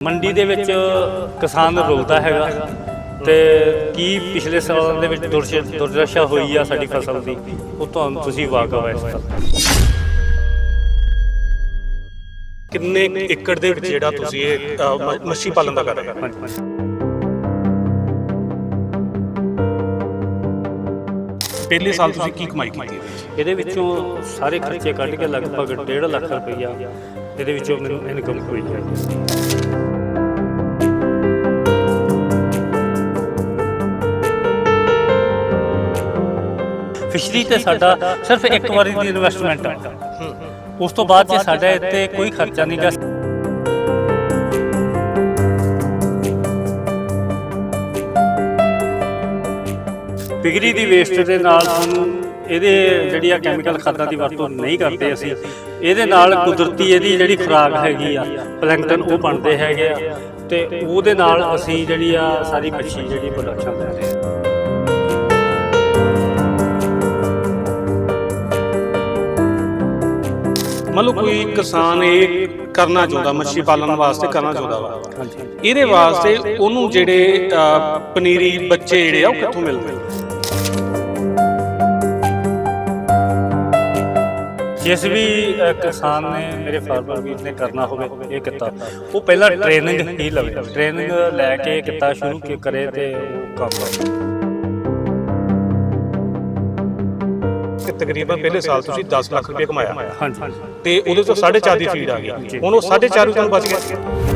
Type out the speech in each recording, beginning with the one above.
ਮੰਡੀ ਦੇ ਵਿੱਚ ਕਿਸਾਨ ਰੁਲਦਾ ਹੈਗਾ ਤੇ ਕੀ ਪਿਛਲੇ ਸਾਲਾਂ ਦੇ ਵਿੱਚ ਦੁਰਸ਼- ਦੁਰਦਸ਼ਾ ਹੋਈ ਆ ਸਾਡੀ ਫਸਲ ਦੀ ਉਹ ਤੁਹਾਨੂੰ ਤੁਸੀਂ ਵਾਕਫ ਹੈ ਇਸ। ਕਿੰਨੇ ਏਕੜ ਦੇ ਵਿੱਚ ਜਿਹੜਾ ਤੁਸੀਂ ਇਹ ਅ, ਮੱਛੀ ਪਾਲਣ ਦਾ ਕਰ ਰਹੇ ਹੋ ਹਾਂਜੀ। ਪਹਿਲੇ ਸਾਲ ਤੁਸੀਂ ਕੀ ਕਮਾਈ ਕੀਤੀ ਹੈ? ਇਹਦੇ ਵਿੱਚੋਂ ਸਾਰੇ ਖਰਚੇ ਕੱਢ ਕੇ ਲਗਭਗ 1.5 ਲੱਖ ਰੁਪਈਆ ਇਹਦੇ ਵਿੱਚੋਂ ਮੈਨੂੰ ਇਨਕਮ ਹੋਈ ਹੈ ਫਿਸ਼ਰੀ ਤੇ ਸਾਡਾ ਸਿਰਫ ਇੱਕ ਵਾਰੀ ਦੀ ਇਨਵੈਸਟਮੈਂਟ ਆ। ਉਸ ਤੋਂ ਬਾਅਦ ਜੇ ਸਾਡਾ ਇੱਥੇ ਕੋਈ ਖਰਚਾ ਨਹੀਂ ਗਾ ਪਿਗਰੀ ਦੀ ਵੇਸਟ ਦੇ ਨਾਲ ਸਾਨੂੰ ਇਹਦੇ ਜਿਹੜੀ ਆ ਕੈਮੀਕਲ ਖਾਦਾਂ ਦੀ ਵਰਤੋਂ ਨਹੀਂ ਕਰਦੇ ਅਸੀਂ। ਇਹਦੇ ਨਾਲ ਕੁਦਰਤੀ ਇਹਦੀ ਜਿਹੜੀ ਖੁਰਾਕ ਹੈਗੀ ਆ ਪਲੈਂਕਟਨ ਉਹ ਬਣਦੇ ਹੈਗੇ ਆ। ਤੇ ਉਹਦੇ ਨਾਲ ਅਸੀਂ ਜਿਹੜੀ ਆ ਸਾਰੀ ਮੱਛੀ ਜਿਹੜੀ ਪ੍ਰੋਡਕਸ਼ਨ ਲੈ ਰਹੇ ਮੰਨ ਲਓ ਕੋਈ ਕਿਸਾਨ ਇਹ ਕਰਨਾ ਚਾਹੁੰਦਾ, ਮੱਛੀ ਪਾਲਣ ਵਾਸਤੇ ਕਰਨਾ ਚਾਹੁੰਦਾ ਵਾ। ਇਹਦੇ ਵਾਸਤੇ ਉਹਨੂੰ ਜਿਹੜੇ ਪਨੀਰੀ ਬੱਚੇ ਜਿਹੜੇ ਆ ਉਹ ਕਿੱਥੋਂ ਮਿਲਦੇ ਜਿਸ ਵੀ ਕਿਸਾਨ ਨੇ ਮੇਰੇ ਫਾਰਮਰ ਵੀਰ ਨੇ ਕਰਨਾ ਹੋਵੇ, ਇਹ ਕਿੱਤਾ। ਉਹ ਪਹਿਲਾਂ ਟ੍ਰੇਨਿੰਗ ਹੀ ਲਵੇ। ਟ੍ਰੇਨਿੰਗ ਲੈ ਕੇ ਇਹ ਕਿੱਤਾ ਸ਼ੁਰੂ ਕਰੇ ਤੇ ਉਹ ਕੰਮ ਕਰੇ ਕਿ ਤਕਰੀਬਨ ਪਹਿਲੇ ਸਾਲ ਤੁਸੀਂ 10 ਲੱਖ ਰੁਪਏ ਕਮਾਇਆ। ਹਾਂਜੀ। ਤੇ ਉਹਦੇ ਤੋਂ 4.5 ਦੀ ਫੀਡ ਆ ਗਈ। ਹੁਣ ਉਹ 4.5 ਵੀ ਤੁਹਾਨੂੰ ਬਚ ਗਿਆ।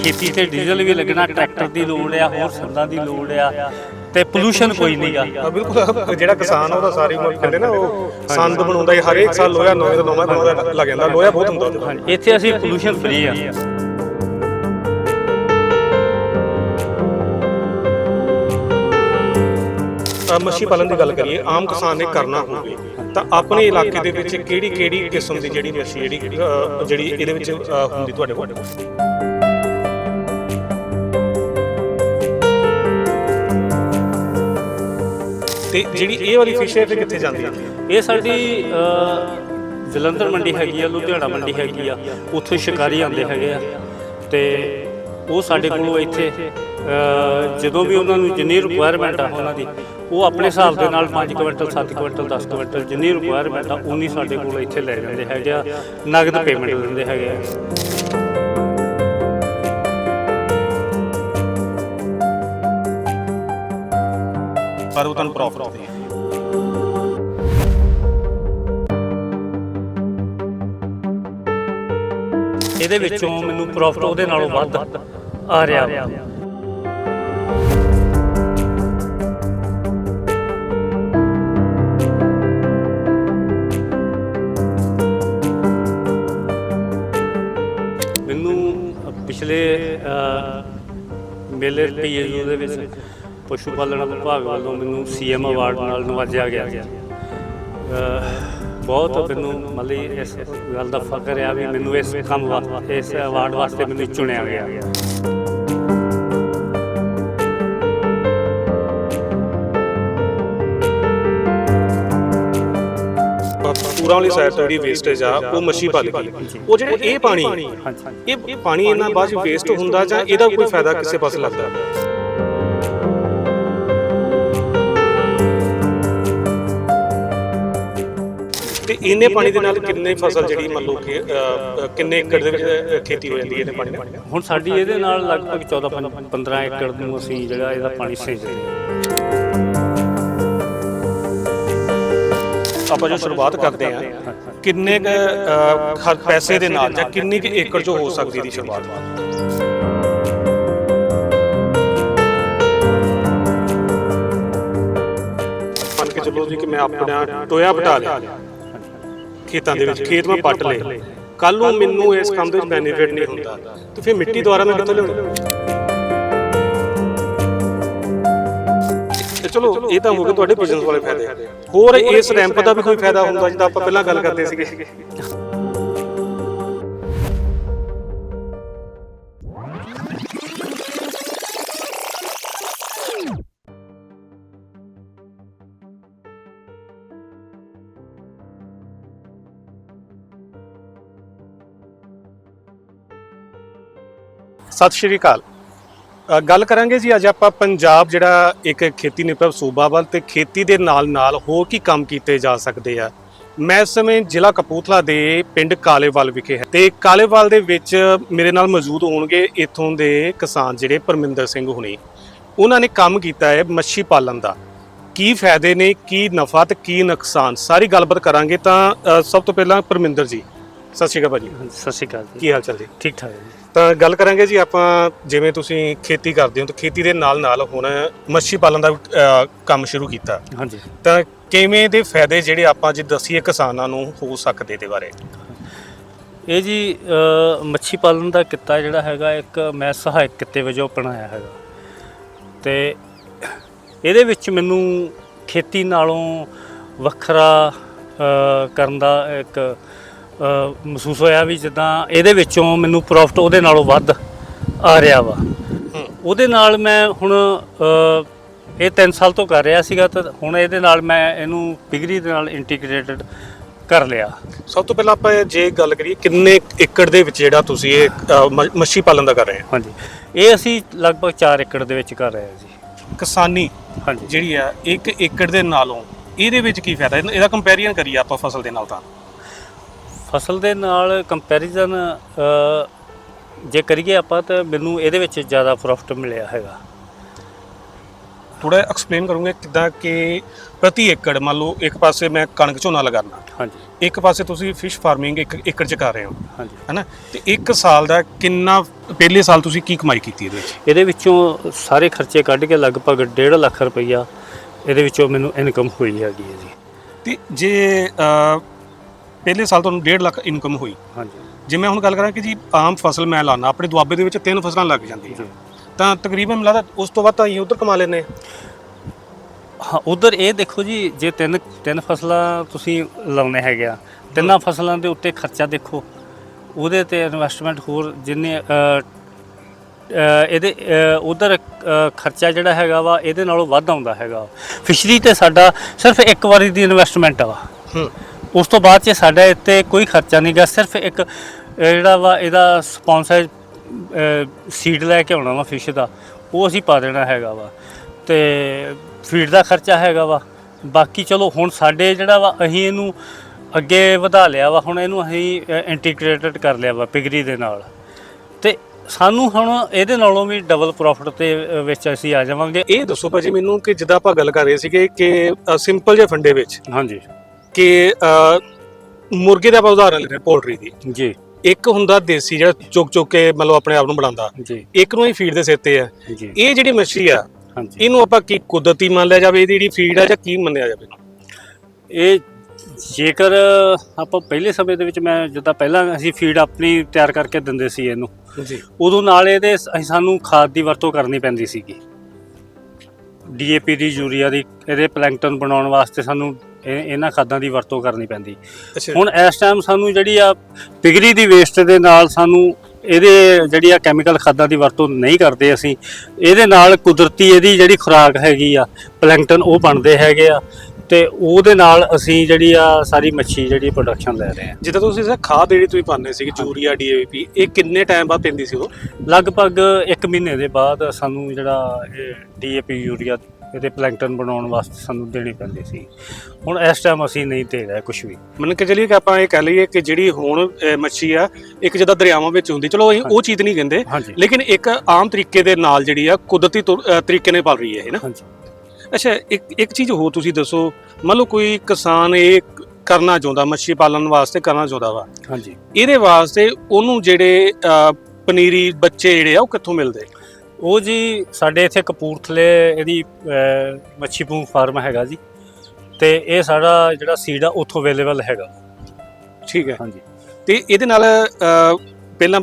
ਖੇਤੀ ਤੇ ਡੀਜ਼ਲ ਵੀ ਲੱਗਣਾ ਟਰੈਕਟਰ ਦੀ ਲੋੜ ਆ ਹੋਰ ਸੰਦਾਂ ਦੀ ਲੋੜ ਆ ਤੇ ਪੋਲੂਸ਼ਨ ਕੋਈ ਨਹੀਂਗਾ ਹਾਂ, ਬਿਲਕੁਲ। ਜਿਹੜਾ ਕਿਸਾਨ ਆ ਉਹਦਾ ਸਾਰੀ ਉਮਰ ਕਹਿੰਦੇ ਨਾ ਉਹ ਸੰਦ ਬਣਾਉਂਦਾ ਹੀ ਹਰੇਕ ਸਾਲ ਲੋਹਾ ਨਵੇਂ ਤੋਂ ਨਵਾਂ ਬਣਾਉਂਦਾ ਲੱਗ ਜਾਂਦਾ। ਲੋਹਾ ਬਹੁਤ ਹੁੰਦਾ। ਇੱਥੇ ਅਸੀਂ ਪੋਲੂਸ਼ਨ ਫ੍ਰੀ ਆ। ਮੱਛੀ ਪਾਲਣ ਦੀ ਗੱਲ ਕਰੀਏ ਆਮ ਕਿਸਾਨ ਨੇ ਕਰਨਾ ਹੋਵੇ ਤਾਂ ਆਪਣੇ ਇਲਾਕੇ ਦੇ ਵਿੱਚ ਕਿਹੜੀ ਕਿਹੜੀ ਕਿਸਮ ਦੀ ਜਿਹੜੀ ਮੱਛੀ ਜਿਹੜੀ ਅ, ਜਿਹੜੀ ਇਹਦੇ ਵਿੱਚ ਅ, ਹੁੰਦੀ ਤੁਹਾਡੇ ਕੋਲ? ਤੇ ਜਿਹੜੀ ਇਹ ਵਾਲੀ ਫਿਸ਼ ਹੈ ਫਿਰ ਕਿੱਥੇ ਜਾਂਦੀ ਹੈ? ਇਹ ਸਾਡੀ ਅ, ਜਲੰਧਰ ਮੰਡੀ ਹੈਗੀ ਆ ਲੁਧਿਆਣਾ ਮੰਡੀ ਹੈਗੀ ਆ ਉੱਥੋਂ ਸ਼ਿਕਾਰੀ ਆਉਂਦੇ ਹੈਗੇ ਆ। ਤੇ ਉਹ ਸਾਡੇ ਕੋਲੋਂ ਇੱਥੇ ਜਦੋਂ ਵੀ ਉਹਨਾਂ ਨੂੰ ਜਿੰਨੀ ਰਿਕੁਆਇਰਮੈਂਟ ਆ ਉਹਨਾਂ ਦੀ ਉਹ ਆਪਣੇ ਹਿਸਾਬ ਦੇ ਨਾਲ 5 ਕੁਇੰਟਲ 7 ਕੁਇੰਟਲ 10 ਕੁਇੰਟਲ ਜਿੰਨੀ ਰਿਕੁਆਇਰਮੈਂਟ ਆ ਉਨੀ ਸਾਡੇ ਕੋਲ ਇੱਥੇ ਲੈ ਜਾਂਦੇ ਹੈਗੇ ਆ ਨਗਦ ਪੇਮੈਂਟ ਦਿੰਦੇ ਹੈਗੇ ਆ ਪਰ ਉਹ ਤੁਹਾਨੂੰ ਪ੍ਰੋਫਿਟ ਦੇ ਇਹਦੇ ਵਿੱਚੋਂ ਮੈਨੂੰ ਪ੍ਰੋਫਿਟ ਉਹਦੇ ਨਾਲੋਂ ਵੱਧ ਆ ਰਿਹਾ ਵਾ। ਮੇਲੇ ਪੀਏਯੂ ਦੇ ਵਿੱਚ ਪਸ਼ੂ ਪਾਲਣ ਵਿਭਾਗ ਵੱਲੋਂ ਮੈਨੂੰ ਸੀਐਮ ਅਵਾਰਡ ਨਾਲ ਨਵਾਜਿਆ ਗਿਆ। ਬਹੁਤ ਮੈਨੂੰ ਮਤਲਬ ਇਸ ਗੱਲ ਦਾ ਫਖਰ ਆ ਵੀ ਮੈਨੂੰ ਇਸ ਕੰਮ ਵਾਸਤੇ ਇਸ ਅਵਾਰਡ ਵਾਸਤੇ ਮੈਨੂੰ ਚੁਣਿਆ ਗਿਆ। ਪੂਰਾ ਵਾਲੀ ਸਾਈਡ ਤੋਂ ਜਿਹੜੀ ਵੇਸਟੇਜ ਆ, ਉਹ ਮੱਛੀ ਪਲ ਗਈ। ਉਹ ਜਿਹੜੇ ਇਹ ਪਾਣੀ, ਇਹ ਇਹ ਪਾਣੀ ਇਹਨਾਂ ਬਾਅਦ ਵੇਸਟ ਹੁੰਦਾ ਜਾਂ ਇਹਦਾ ਕੋਈ ਫਾਇਦਾ ਕਿਸੇ ਪਾਸੇ ਲੱਗਦਾ? ਤੇ ਇੰਨੇ ਪਾਣੀ ਦੇ ਨਾਲ ਕਿੰਨੇ ਫਸਲ ਜਿਹੜੀ ਮੰਨ ਲਓ ਕਿ ਕਿੰਨੇ ਏਕੜ ਦੇ ਵਿੱਚ ਖੇਤੀ ਹੋ ਜਾਂਦੀ ਹੈ ਇਹਦੇ ਪਾਣੀ ਨਾਲ? ਹੁਣ ਸਾਡੀ ਇਹਦੇ ਨਾਲ ਲਗਭਗ 14 ਪੰਜ- 15 ਏਕੜ ਨੂੰ ਅਸੀਂ ਜਿਹੜਾ ਇਹਦਾ ਪਾਣੀ ਸੇਜਦੇ ਹਾਂ। ਆਪਾਂ ਜੋ ਸ਼ੁਰੂਆਤ ਕਰਦੇ ਆ ਕਿੰਨੇ ਕੁ, ਪੈਸੇ ਦੇ ਨਾਲ ਜਾਂ ਕਿੰਨੀ ਕੁ ਏਕੜ ਚ ਹੋ ਸਕਦੀ ਦੀ ਸ਼ੁਰੂਆਤ ਮੰਨ ਕੇ ਚੱਲੋ ਜੀ ਕਿ ਮੈਂ ਆਪਣਾ ਟੋਇਆ ਪਟਾ ਲਿਆ। ਖੇਤਾਂ ਦੇ ਵਿੱਚ ਖੇਤ ਮੈਂ ਪੱਟ ਲਏ। ਕੱਲ ਨੂੰ ਮੈਨੂੰ ਇਸ ਕੰਮ ਦੇ ਵਿੱਚ ਬੈਨੀਫਿਟ ਨਹੀਂ ਹੁੰਦਾ। ਤੇ ਫਿਰ ਮਿੱਟੀ ਦੁਆਰਾ ਮੈਂ ਕਿੱਥੋਂ ਲਿਆਉਣੀ? ਚਲੋ ਇਹ ਤਾਂ ਹੋ ਗਏ ਤੁਹਾਡੇ ਬਿਜ਼ਨਸ ਵਾਲੇ ਫਾਇਦੇ। ਹੋਰ ਇਸ ਰੈਂਪ ਦਾ ਵੀ ਕੋਈ ਫਾਇਦਾ ਹੁੰਦਾ ਜਿੱਦਾਂ ਆਪਾਂ ਪਹਿਲਾਂ ਗੱਲ ਕਰਦੇ ਸੀਗੇ। ਸਤਿ ਸ਼੍ਰੀ ਅਕਾਲ। ਗੱਲ ਕਰਾਂਗੇ ਜੀ ਅੱਜ ਆਪਾਂ ਪੰਜਾਬ ਜਿਹੜਾ ਇੱਕ ਖੇਤੀ ਨਿਰਭਰ ਸੂਬਾ ਵੱਲ ਤੇ ਖੇਤੀ ਦੇ ਨਾਲ ਨਾਲ ਹੋਰ ਕੀ ਕੰਮ ਕੀਤੇ ਜਾ ਸਕਦੇ ਆ। ਮੈਂ ਇਸ ਸਮੇਂ ਜ਼ਿਲ੍ਹਾ ਕਪੂਰਥਲਾ ਦੇ ਪਿੰਡ ਕਾਲੇਵਾਲ ਵਿਖੇ ਹੈ ਤੇ ਕਾਲੇਵਾਲ ਦੇ ਵਿੱਚ ਮੇਰੇ ਨਾਲ ਮੌਜੂਦ ਹੋਣਗੇ ਇੱਥੋਂ ਦੇ ਕਿਸਾਨ ਜਿਹੜੇ ਪਰਮਿੰਦਰ ਸਿੰਘ ਹੁਣੀ। ਉਹਨਾਂ ਨੇ ਕੰਮ ਕੀਤਾ ਹੈ ਮੱਛੀ ਪਾਲਣ ਦਾ। ਕੀ ਫਾਇਦੇ ਨੇ ਕੀ ਨਫਾ ਤੇ ਕੀ ਨੁਕਸਾਨ? ਸਾਰੀ ਗੱਲਬਾਤ ਕਰਾਂਗੇ ਤਾਂ ਅ, ਸਭ ਤੋਂ ਪਹਿਲਾਂ ਪਰਮਿੰਦਰ ਜੀ ਸਤਿ ਸ਼੍ਰੀ ਅਕਾਲ ਭਾਜੀ। ਸਤਿ ਸ਼੍ਰੀ ਅਕਾਲ ਜੀ। ਕੀ ਹਾਲ ਚਾਲ ਜੀ? ਠੀਕ ਠਾਕ ਹੈ ਜੀ। ਤਾਂ ਗੱਲ ਕਰਾਂਗੇ ਜੀ ਆਪਾਂ ਜਿਵੇਂ ਤੁਸੀਂ ਖੇਤੀ ਕਰਦੇ ਹੋ ਤਾਂ ਖੇਤੀ ਦੇ ਨਾਲ ਨਾਲ ਹੁਣ ਮੱਛੀ ਪਾਲਣ ਦਾ ਅ, ਕੰਮ ਸ਼ੁਰੂ ਕੀਤਾ। ਹਾਂਜੀ। ਤਾਂ ਕਿਵੇਂ ਦੇ ਫਾਇਦੇ ਜਿਹੜੇ ਆਪਾਂ ਜੇ ਦੱਸੀਏ ਕਿਸਾਨਾਂ ਨੂੰ ਹੋ ਸਕਦੇ ਦੇ ਬਾਰੇ? ਇਹ ਜੀ ਅ, ਮੱਛੀ ਪਾਲਣ ਦਾ ਕਿੱਤਾ ਜਿਹੜਾ ਹੈਗਾ ਇੱਕ ਮੈਂ ਸਹਾਇਕ ਕਿੱਤੇ ਵਜੋਂ ਅਪਣਾਇਆ ਹੈਗਾ। ਤੇ ਇਹਦੇ ਵਿੱਚ ਮੈਨੂੰ ਖੇਤੀ ਨਾਲੋਂ ਵੱਖਰਾ ਅ, ਕਰਨ ਦਾ ਇੱਕ ਮਹਿਸੂਸ ਹੋਇਆ ਵੀ ਜਿੱਦਾਂ ਇਹਦੇ ਵਿੱਚੋਂ ਮੈਨੂੰ ਪ੍ਰੋਫਿਟ ਉਹਦੇ ਨਾਲੋਂ ਵੱਧ ਆ ਰਿਹਾ ਵਾ। ਉਹਦੇ ਨਾਲ ਮੈਂ ਹੁਣ ਇਹ 3 ਸਾਲ ਤੋਂ ਕਰ ਰਿਹਾ ਸੀਗਾ ਤਾਂ ਹੁਣ ਇਹਦੇ ਨਾਲ ਮੈਂ ਇਹਨੂੰ ਪਿਗਰੀ ਦੇ ਨਾਲ ਇੰਟੀਗ੍ਰੇਟਡ ਕਰ ਲਿਆ। ਸਭ ਤੋਂ ਪਹਿਲਾਂ ਆਪਾਂ ਜੇ ਗੱਲ ਕਰੀਏ ਕਿੰਨੇ ਏਕੜ ਦੇ ਵਿੱਚ ਜਿਹੜਾ ਤੁਸੀਂ ਇਹ ਮੱਛੀ ਪਾਲਣ ਦਾ ਕਰ ਰਹੇ ਹਾਂਜੀ। ਇਹ ਅਸੀਂ ਲਗਭਗ 4 ਏਕੜ ਦੇ ਵਿੱਚ ਕਰ ਰਹੇ ਹਾਂ ਜੀ। ਹੋ ਕਿਸਾਨੀ ਹਾਂਜੀ। ਜਿਹੜੀ ਆ ਇੱਕ ਏਕੜ ਦੇ ਨਾਲੋਂ ਇਹਦੇ ਵਿੱਚ ਕੀ ਫਾਇਦਾ? ਇਹਦਾ- ਕੰਪੈਰੀਜ਼ਨ ਕਰੀਏ ਆਪਾਂ ਫਸਲ ਦੇ ਨਾਲ ਤਾਂ। ਫਸਲ ਦੇ ਨਾਲ ਕੰਪੈਰੀਜ਼ਨ ਜੇ ਕਰੀਏ ਆਪਾਂ ਤਾਂ ਮੈਨੂੰ ਇਹਦੇ ਵਿੱਚ ਜ਼ਿਆਦਾ ਪ੍ਰੋਫਿਟ ਮਿਲਿਆ ਹੈਗਾ। ਥੋੜਾ ਐਕਸਪਲੇਨ ਕਰੂੰਗਾ ਕਿਦਾਂ ਕਿ ਪ੍ਰਤੀ ਏਕੜ ਮੰਨ ਲਓ ਇੱਕ ਪਾਸੇ ਮੈਂ ਕਣਕ ਝੋਨਾ ਲਗਾਉਣਾ ਹਾਂਜੀ। ਇੱਕ ਪਾਸੇ ਤੁਸੀਂ ਫਿਸ਼ ਫਾਰਮਿੰਗ ਇੱਕ ਏਕੜ 'ਚ ਕਰ ਰਹੇ ਹੋ। ਹਾਂਜੀ। ਹੈਨਾ? ਤੇ ਇੱਕ ਸਾਲ ਦਾ ਕਿੰਨਾ ਪਹਿਲੇ ਸਾਲ ਤੁਸੀਂ ਕੀ ਕਮਾਈ ਕੀਤੀ ਇਹਦੇ ਵਿੱਚ? ਇਹਦੇ ਵਿੱਚੋਂ ਸਾਰੇ ਖਰਚੇ ਕੱਢ ਕੇ ਲਗਭਗ 1.5 ਲੱਖ ਰੁਪਈਆ ਇਹਦੇ ਵਿੱਚੋਂ ਮੈਨੂੰ ਇਨਕਮ ਹੋਈ ਹੈਗੀ ਹੈ ਜੀ। ਤੇ ਜੇ ਪਹਿਲੇ ਸਾਲ ਤੁਹਾਨੂੰ 1.5 ਲੱਖ ਇਨਕਮ ਹੋਈ। ਹਾਂਜੀ। ਜੇ ਮੈਂ ਹੁਣ ਗੱਲ ਕਰਾਂ ਕਿ ਜੀ ਆਮ ਫਸਲ ਮੈਂ ਲਾਣਾ ਆਪਣੇ ਦੁਆਬੇ ਦੇ ਵਿੱਚ ਤਿੰਨ ਫਸਲਾਂ ਲੱਗ ਜਾਂਦੀਆਂ। ਤਾਂ ਤਕਰੀਬਨ ਮਿਲਾ ਤਾਂ ਉਸ ਤੋਂ ਬਾਅਦ ਤਾਂ ਅਸੀਂ ਉਧਰ ਕਮਾ ਲੈਨੇ ਹਾਂ। ਉਧਰ ਇਹ ਦੇਖੋ ਜੀ ਜੇ ਤਿੰਨ ਤਿੰਨ ਫਸਲਾਂ ਤੁਸੀਂ ਲਾਉਣੇ ਹੈਗੇ ਆ ਤਿੰਨਾਂ ਫਸਲਾਂ ਦੇ ਉੱਤੇ ਖਰਚਾ ਦੇਖੋ ਉਹਦੇ ਤੇ ਇਨਵੈਸਟਮੈਂਟ ਹੋਰ ਜਿੰਨੇ ਇਹਦੇ ਉਧਰ ਖਰਚਾ ਜਿਹੜਾ ਹੈਗਾ ਵਾ ਇਹਦੇ ਨਾਲੋਂ ਵੱਧ ਆਉਂਦਾ ਹੈਗਾ। ਫਿਸ਼ਰੀ ਤੇ ਸਾਡਾ ਸਿਰਫ ਇੱਕ ਵਾਰੀ ਦੀ ਇਨਵੈਸਟਮੈਂਟ ਆ। ਹੂੰ। ਉਸ ਤੋਂ ਬਾਅਦ ਚ ਸਾਡਾ ਇੱਥੇ ਕੋਈ ਖਰਚਾ ਨਹੀਂ ਗਾ ਸਿਰਫ ਇੱਕ ਜਿਹੜਾ ਵਾ ਇਹਦਾ ਸਪਾਂਸਰ ਸੀਡ ਲੈ ਕੇ ਆਉਣਾ ਵਾ ਫਿਸ਼ ਦਾ ਉਹ ਅਸੀਂ ਪਾ ਦੇਣਾ ਹੈਗਾ ਵਾ। ਤੇ ਫੀਡ ਦਾ ਖਰਚਾ ਹੈਗਾ ਵਾ। ਬਾਕੀ ਚਲੋ ਹੁਣ ਸਾਡੇ ਜਿਹੜਾ ਵਾ ਅਸੀਂ ਇਹਨੂੰ ਅੱਗੇ ਵਧਾ ਲਿਆ ਵਾ ਹੁਣ ਇਹਨੂੰ ਅਸੀਂ ਇੰਟੀਗ੍ਰੇਟਡ ਕਰ ਲਿਆ ਵਾ ਪਿਗਰੀ ਦੇ ਨਾਲ। ਤੇ ਸਾਨੂੰ ਹੁਣ ਇਹਦੇ ਨਾਲੋਂ ਵੀ ਡਬਲ ਪ੍ਰੋਫਿਟ ਤੇ ਵਿੱਚ ਅਸੀਂ ਆ ਜਾਵਾਂਗੇ। ਇਹ ਦੱਸੋ ਭਾਜੀ ਮੈਨੂੰ ਕਿ ਜਿੱਦਾਂ ਆਪਾਂ ਗੱਲ ਕਰ ਰਹੇ ਸੀਗੇ ਕਿ ਸਿੰਪਲ ਜਿਹੇ ਫੰਡੇ ਵਿੱਚ। ਹਾਂਜੀ। ਕਿ ਅ, ਮੁਰਗੇ ਦਾ ਆਪਾਂ ਉਦਾਹਰਨ ਲੈ ਰਹੇ ਪੋਲਟਰੀ ਦੀ। ਜੀ। ਇੱਕ ਹੁੰਦਾ ਦੇਸੀ ਜਿਹੜਾ ਚੁੱਕ ਚੁੱਕ ਕੇ ਮਤਲਬ ਆਪਣੇ ਆਪ ਨੂੰ ਬਣਾਉਂਦਾ। ਜੀ। ਇੱਕ ਨੂੰ ਹੀ ਫੀਡ ਦੇ ਸਿਰ ਤੇ ਆ। ਜੀ। ਇਹ ਜਿਹੜੀ ਮੱਛੀ ਆ ਹਾਂਜੀ। ਇਹਨੂੰ ਆਪਾਂ ਕੀ ਕੁਦਰਤੀ ਮੰਨ ਲਿਆ ਜਾਵੇ ਇਹਦੀ ਜਿਹੜੀ ਫੀਡ ਆ ਜਾਂ ਕੀ ਮੰਨਿਆ ਜਾਵੇ? ਇਹ ਜੇਕਰ ਆਪਾਂ ਪਹਿਲੇ ਸਮੇਂ ਦੇ ਵਿੱਚ ਮੈਂ ਜਿੱਦਾਂ ਪਹਿਲਾਂ ਅਸੀਂ ਫੀਡ ਆਪਣੀ ਤਿਆਰ ਕਰਕੇ ਦਿੰਦੇ ਸੀ ਇਹਨੂੰ ਜੀ। ਉਦੋਂ ਨਾਲ ਇਹਦੇ ਸ- ਅਸੀਂ ਸਾਨੂੰ ਖਾਦ ਦੀ ਵਰਤੋਂ ਕਰਨੀ ਪੈਂਦੀ ਸੀਗੀ। ਡੀਏਪੀ ਦੀ ਯੂਰੀਆ ਦੀ ਇਹਦੇ ਪਲੈਂਕਟਨ ਬਣਾਉਣ ਵਾਸਤੇ ਸਾਨੂੰ ਇਹ- ਇਹਨਾਂ ਖਾਦਾਂ ਦੀ ਵਰਤੋਂ ਕਰਨੀ ਪੈਂਦੀ। ਅੱਛਾ। ਹੁਣ ਇਸ ਟਾਈਮ ਸਾਨੂੰ ਜਿਹੜੀ ਆ ਪਿਗਰੀ ਦੀ ਵੇਸਟ ਦੇ ਨਾਲ ਸਾਨੂੰ ਇਹਦੇ ਜਿਹੜੀ ਆ ਕੈਮੀਕਲ ਖਾਦਾਂ ਦੀ ਵਰਤੋਂ ਨਹੀਂ ਕਰਦੇ ਅਸੀਂ ਇਹਦੇ ਨਾਲ ਕੁਦਰਤੀ ਇਹਦੀ ਜਿਹੜੀ ਖੁਰਾਕ ਹੈਗੀ ਆ ਪਲੈਂਕਟਨ ਉਹ ਬਣਦੇ ਹੈਗੇ ਆ ਤੇ ਉਹਦੇ ਨਾਲ ਅਸੀਂ ਜਿਹੜੀ ਆ ਸਾਰੀ ਮੱਛੀ ਜਿਹੜੀ ਪ੍ਰੋਡਕਸ਼ਨ ਲੈ ਰਹੇ ਆ। ਜਿੱਦਾਂ ਤੁਸੀਂ ਸਰ ਖਾਦ ਜਿਹੜੀ ਤੁਸੀਂ ਪਾਉਂਦੇ ਸੀਗੇ ਯੂਰੀਆ ਡੀਏਪੀ ਇਹ ਕਿੰਨੇ ਟਾਈਮ ਬਾਅਦ ਪੈਂਦੀ ਸੀ ਉਹ? ਲਗਭਗ 1 ਮਹੀਨੇ ਦੇ ਬਾਅਦ ਸਾਨੂੰ ਜਿਹੜਾ ਇਹ ਡੀਏਪੀ ਯੂਰੀਆ ਇਹਦੇ ਪਲੈਂਕਟਨ ਬਣਾਉਣ ਵਾਸਤੇ ਸਾਨੂੰ ਦੇਣੀ ਪੈਂਦੀ ਸੀ। ਹੁਣ ਇਸ ਟਾਈਮ ਅਸੀਂ ਨਹੀਂ ਦੇ ਰਹੇ ਕੁਝ ਵੀ। ਮੰਨ ਕੇ ਚੱਲੀਏ ਕਿ ਆਪਾਂ ਇਹ ਕਹਿ ਲਈਏ ਕਿ ਜਿਹੜੀ ਹੁਣ ਅਹ, ਮੱਛੀ ਆ ਇੱਕ ਜਿੱਦਾਂ ਦਰਿਆਵਾਂ ਵਿੱਚ ਹੁੰਦੀ ਚਲੋ ਅਸੀਂ ਉਹ ਚੀਜ਼ ਨਹੀਂ ਕਹਿੰਦੇ ਹਾਂਜੀ। ਲੇਕਿਨ ਇੱਕ ਆਮ ਤਰੀਕੇ ਦੇ ਨਾਲ ਜਿਹੜੀ ਆ ਕੁਦਰਤੀ ਤੌਰ- ਅਹ, ਤਰੀਕੇ ਨਾਲ ਪਲ ਰਹੀ ਹੈ ਇਹ ਨਾ। ਹਾਂਜੀ। ਅੱਛਾ ਇੱਕ ਇੱਕ ਚੀਜ਼ ਹੋਰ ਤੁਸੀਂ ਦੱਸੋ ਮੰਨ ਲਓ ਕੋਈ ਕਿਸਾਨ ਇਹ ਕਰਨਾ ਚਾਹੁੰਦਾ ਮੱਛੀ ਪਾਲਣ ਵਾਸਤੇ ਕਰਨਾ ਚਾਹੁੰਦਾ ਵਾ। ਹਾਂਜੀ। ਇਹਦੇ ਵਾਸਤੇ ਉਹਨੂੰ ਜਿਹੜੇ ਅਹ, ਪਨੀਰੀ ਬੱਚੇ ਜਿਹੜੇ ਆ ਉਹ ਕਿੱਥੋਂ ਮਿਲਦੇ? ਉਹ ਜੀ ਸਾਡੇ ਇੱਥੇ ਕਪੂਰਥਲੇ ਇਹਦੀ ਮੱਛੀ ਪੂੰਗ ਫਾਰਮ ਹੈਗਾ ਜੀ। ਤੇ ਇਹ ਸਾਡਾ ਜਿਹੜਾ ਸੀਡ ਆ ਉੱਥੋਂ ਅਵੇਲੇਬਲ ਹੈਗਾ। ਠੀਕ ਹੈ। ਹਾਂਜੀ। ਤੇ ਇਹਦੇ ਨਾਲ ਪਹਿਲਾਂ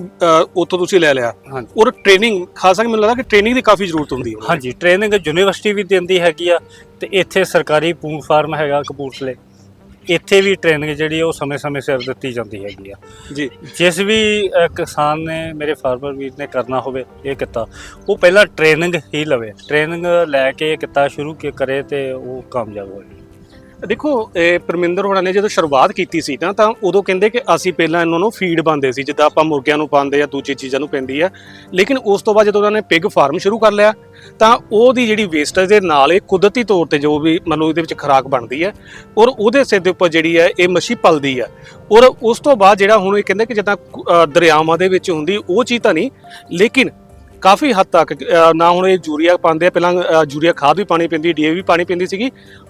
ਉੱਥੋਂ ਤੁਸੀਂ ਲੈ ਲਿਆ। ਹਾਂਜੀ। ਔਰ ਟ੍ਰੇਨਿੰਗ ਖਾਸ ਕਰਕੇ ਮੈਨੂੰ ਲੱਗਦਾ ਕਿ ਟ੍ਰੇਨਿੰਗ ਦੀ ਕਾਫੀ ਜ਼ਰੂਰਤ ਹੁੰਦੀ ਹੈ। ਹਾਂਜੀ। ਟ੍ਰੇਨਿੰਗ ਯੂਨੀਵਰਸਿਟੀ ਵੀ ਦਿੰਦੀ ਹੈਗੀ ਆ। ਤੇ ਇੱਥੇ ਸਰਕਾਰੀ ਪੂੰਗ ਫਾਰਮ ਹੈਗਾ ਕਪੂਰਥਲੇ। ਇੱਥੇ ਵੀ ਟ੍ਰੇਨਿੰਗ ਜਿਹੜੀ ਉਹ ਸਮੇਂ-ਸਮੇਂ ਸਿਰ ਦਿੱਤੀ ਜਾਂਦੀ ਹੈਗੀ ਆ। ਜੀ। ਜਿਸ ਵੀ ਅ, ਕਿਸਾਨ ਨੇ ਮੇਰੇ ਫਾਰਮਰ ਵੀਰ ਨੇ ਕਰਨਾ ਹੋਵੇ ਇਹ ਕਿੱਤਾ। ਉਹ ਪਹਿਲਾਂ ਟ੍ਰੇਨਿੰਗ ਹੀ ਲਵੇ। ਟ੍ਰੇਨਿੰਗ ਲੈ ਕੇ ਇਹ ਕਿੱਤਾ ਸ਼ੁਰੂ ਕੀ ਕਰੇ ਤੇ ਉਹ ਕਾਮਯਾਬ ਹੋਏ। ਦੇਖੋ, ਇਹ ਪਰਮਿੰਦਰ ਹੋਣਾ ਨੇ ਜਦੋਂ ਸ਼ੁਰੂਆਤ ਕੀਤੀ ਸੀ ਨਾ, ਤਾਂ ਉਦੋਂ ਕਹਿੰਦੇ ਕਿ ਅਸੀਂ ਪਹਿਲਾਂ ਇਹਨਾਂ ਨੂੰ ਫੀਡ ਪਾਉਂਦੇ ਸੀ, ਜਿੱਦਾਂ ਆਪਾਂ ਮੁਰਗਿਆਂ ਨੂੰ ਪਾਉਂਦੇ ਆ, ਦੂਜੀ ਚੀਜ਼ਾਂ ਨੂੰ ਪੈਂਦੀ ਆ। ਲੇਕਿਨ ਉਸ ਤੋਂ ਬਾਅਦ ਜਦੋਂ ਉਹਨਾਂ ਨੇ ਪਿਗ ਫਾਰਮ ਸ਼ੁਰੂ ਕਰ ਲਿਆ, ਤਾਂ ਉਹਦੀ ਜਿਹੜੀ ਵੇਸਟੇਜ ਦੇ ਨਾਲ ਇਹ ਕੁਦਰਤੀ ਤੌਰ ਤੇ ਜੋ ਵੀ ਮਤਲਬ ਇਹਦੇ ਵਿੱਚ ਖੁਰਾਕ ਬਣਦੀ ਹੈ ਔਰ ਉਹਦੇ ਸਿਰ ਦੇ ਉੱਪਰ ਜਿਹੜੀ ਹੈ ਇਹ ਮੱਛੀ ਪਲਦੀ ਹੈ ਔਰ ਉਸ ਤੋਂ ਬਾਅਦ ਜਿਹੜਾ ਹੁਣ ਇਹ ਕਹਿੰਦੇ ਕਿ ਜਿੱਦਾਂ ਦਰਿਆਵਾਂ ਦੇ ਵਿੱਚ ਹੁੰਦੀ, ਉਹ ਚੀਜ਼ ਤਾਂ ਨਹੀਂ, ਲੇਕਿਨ ਕਾਫੀ ਹੱਦ ਤੱਕ ਨਾ ਹੁਣ ਇਹ ਯੂਰੀਆ ਪਾਉਂਦੇ ਆ ਪਹਿਲਾਂ ਯੂਰੀਆ ਖਾਦ ਵੀ ਪਾਣੀ ਪੈਂਦੀ ਡੀਏਵੀ ਵੀ ਪਾਣੀ ਪੈਂਦੀ ਸੀਗੀ।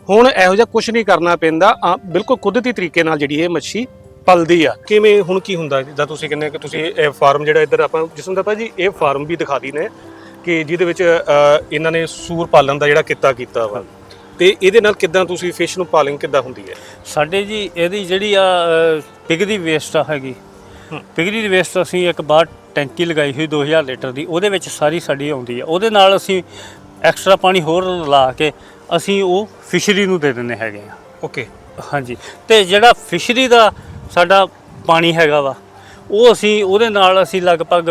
ਹੁਣ ਇਹੋ ਜਿਹਾ ਕੁਝ ਨਹੀਂ ਕਰਨਾ ਪੈਂਦਾ। ਆ, ਬਿਲਕੁਲ ਕੁਦਰਤੀ ਤਰੀਕੇ ਨਾਲ ਜਿਹੜੀ ਇਹ ਮੱਛੀ ਪਲਦੀ ਆ। ਕਿਵੇਂ ਹੁਣ ਕੀ ਹੁੰਦਾ? ਜਦ ਤੁਸੀਂ ਕਹਿੰਦੇ ਕਿ ਤੁਸੀਂ ਇਹ ਫਾਰਮ ਜਿਹੜਾ ਇੱਧਰ ਆਪਾਂ ਜਿਸਮ ਦਾ ਭਾਜੀ ਇਹ ਫਾਰਮ ਵੀ ਦਿਖਾ ਦੀ ਨੇ ਕਿ ਜਿਹਦੇ ਵਿੱਚ ਇਹਨਾਂ ਨੇ ਸੂਰ ਪਾਲਣ ਦਾ ਜਿਹੜਾ ਕਿੱਤਾ ਕੀਤਾ ਵਾ। ਤੇ ਇਹਦੇ ਨਾਲ ਕਿੱਦਾਂ ਤੁਸੀਂ ਫਿਸ਼ ਨੂੰ ਪਾਲਿੰਗ ਕਿੱਦਾਂ ਹੁੰਦੀ ਹੈ? ਸਾਡੇ ਜੀ ਇਹਦੀ ਜਿਹੜੀ ਆ ਪਿਗ ਦੀ ਵੇਸਟ ਆ ਹੈਗੀ। ਪਿਗ ਦੀ ਵੇਸਟ ਅਸੀਂ ਇੱਕ ਬਾਹਰ ਟੈਂਕੀ ਲਗਾਈ ਹੋਈ 2000 ਲੀਟਰ ਦੀ ਉਹਦੇ ਵਿੱਚ ਸਾਰੀ ਸਾਡੀ ਆਉਂਦੀ ਆ ਉਹਦੇ ਨਾਲ ਅਸੀਂ ਐਕਸਟਰਾ ਪਾਣੀ ਹੋਰ ਲਾ ਕੇ ਅਸੀਂ ਉਹ ਫਿਸ਼ਰੀ ਨੂੰ ਦੇ ਦਿੰਦੇ ਹੈਗੇ ਆ ਓਕੇ। ਹਾਂਜੀ। ਤੇ ਜਿਹੜਾ ਫਿਸ਼ਰੀ ਦਾ ਸਾਡਾ ਪਾਣੀ ਹੈਗਾ ਵਾ ਉਹ ਅਸੀਂ ਉਹਦੇ ਨਾਲ ਅਸੀਂ ਲਗਭਗ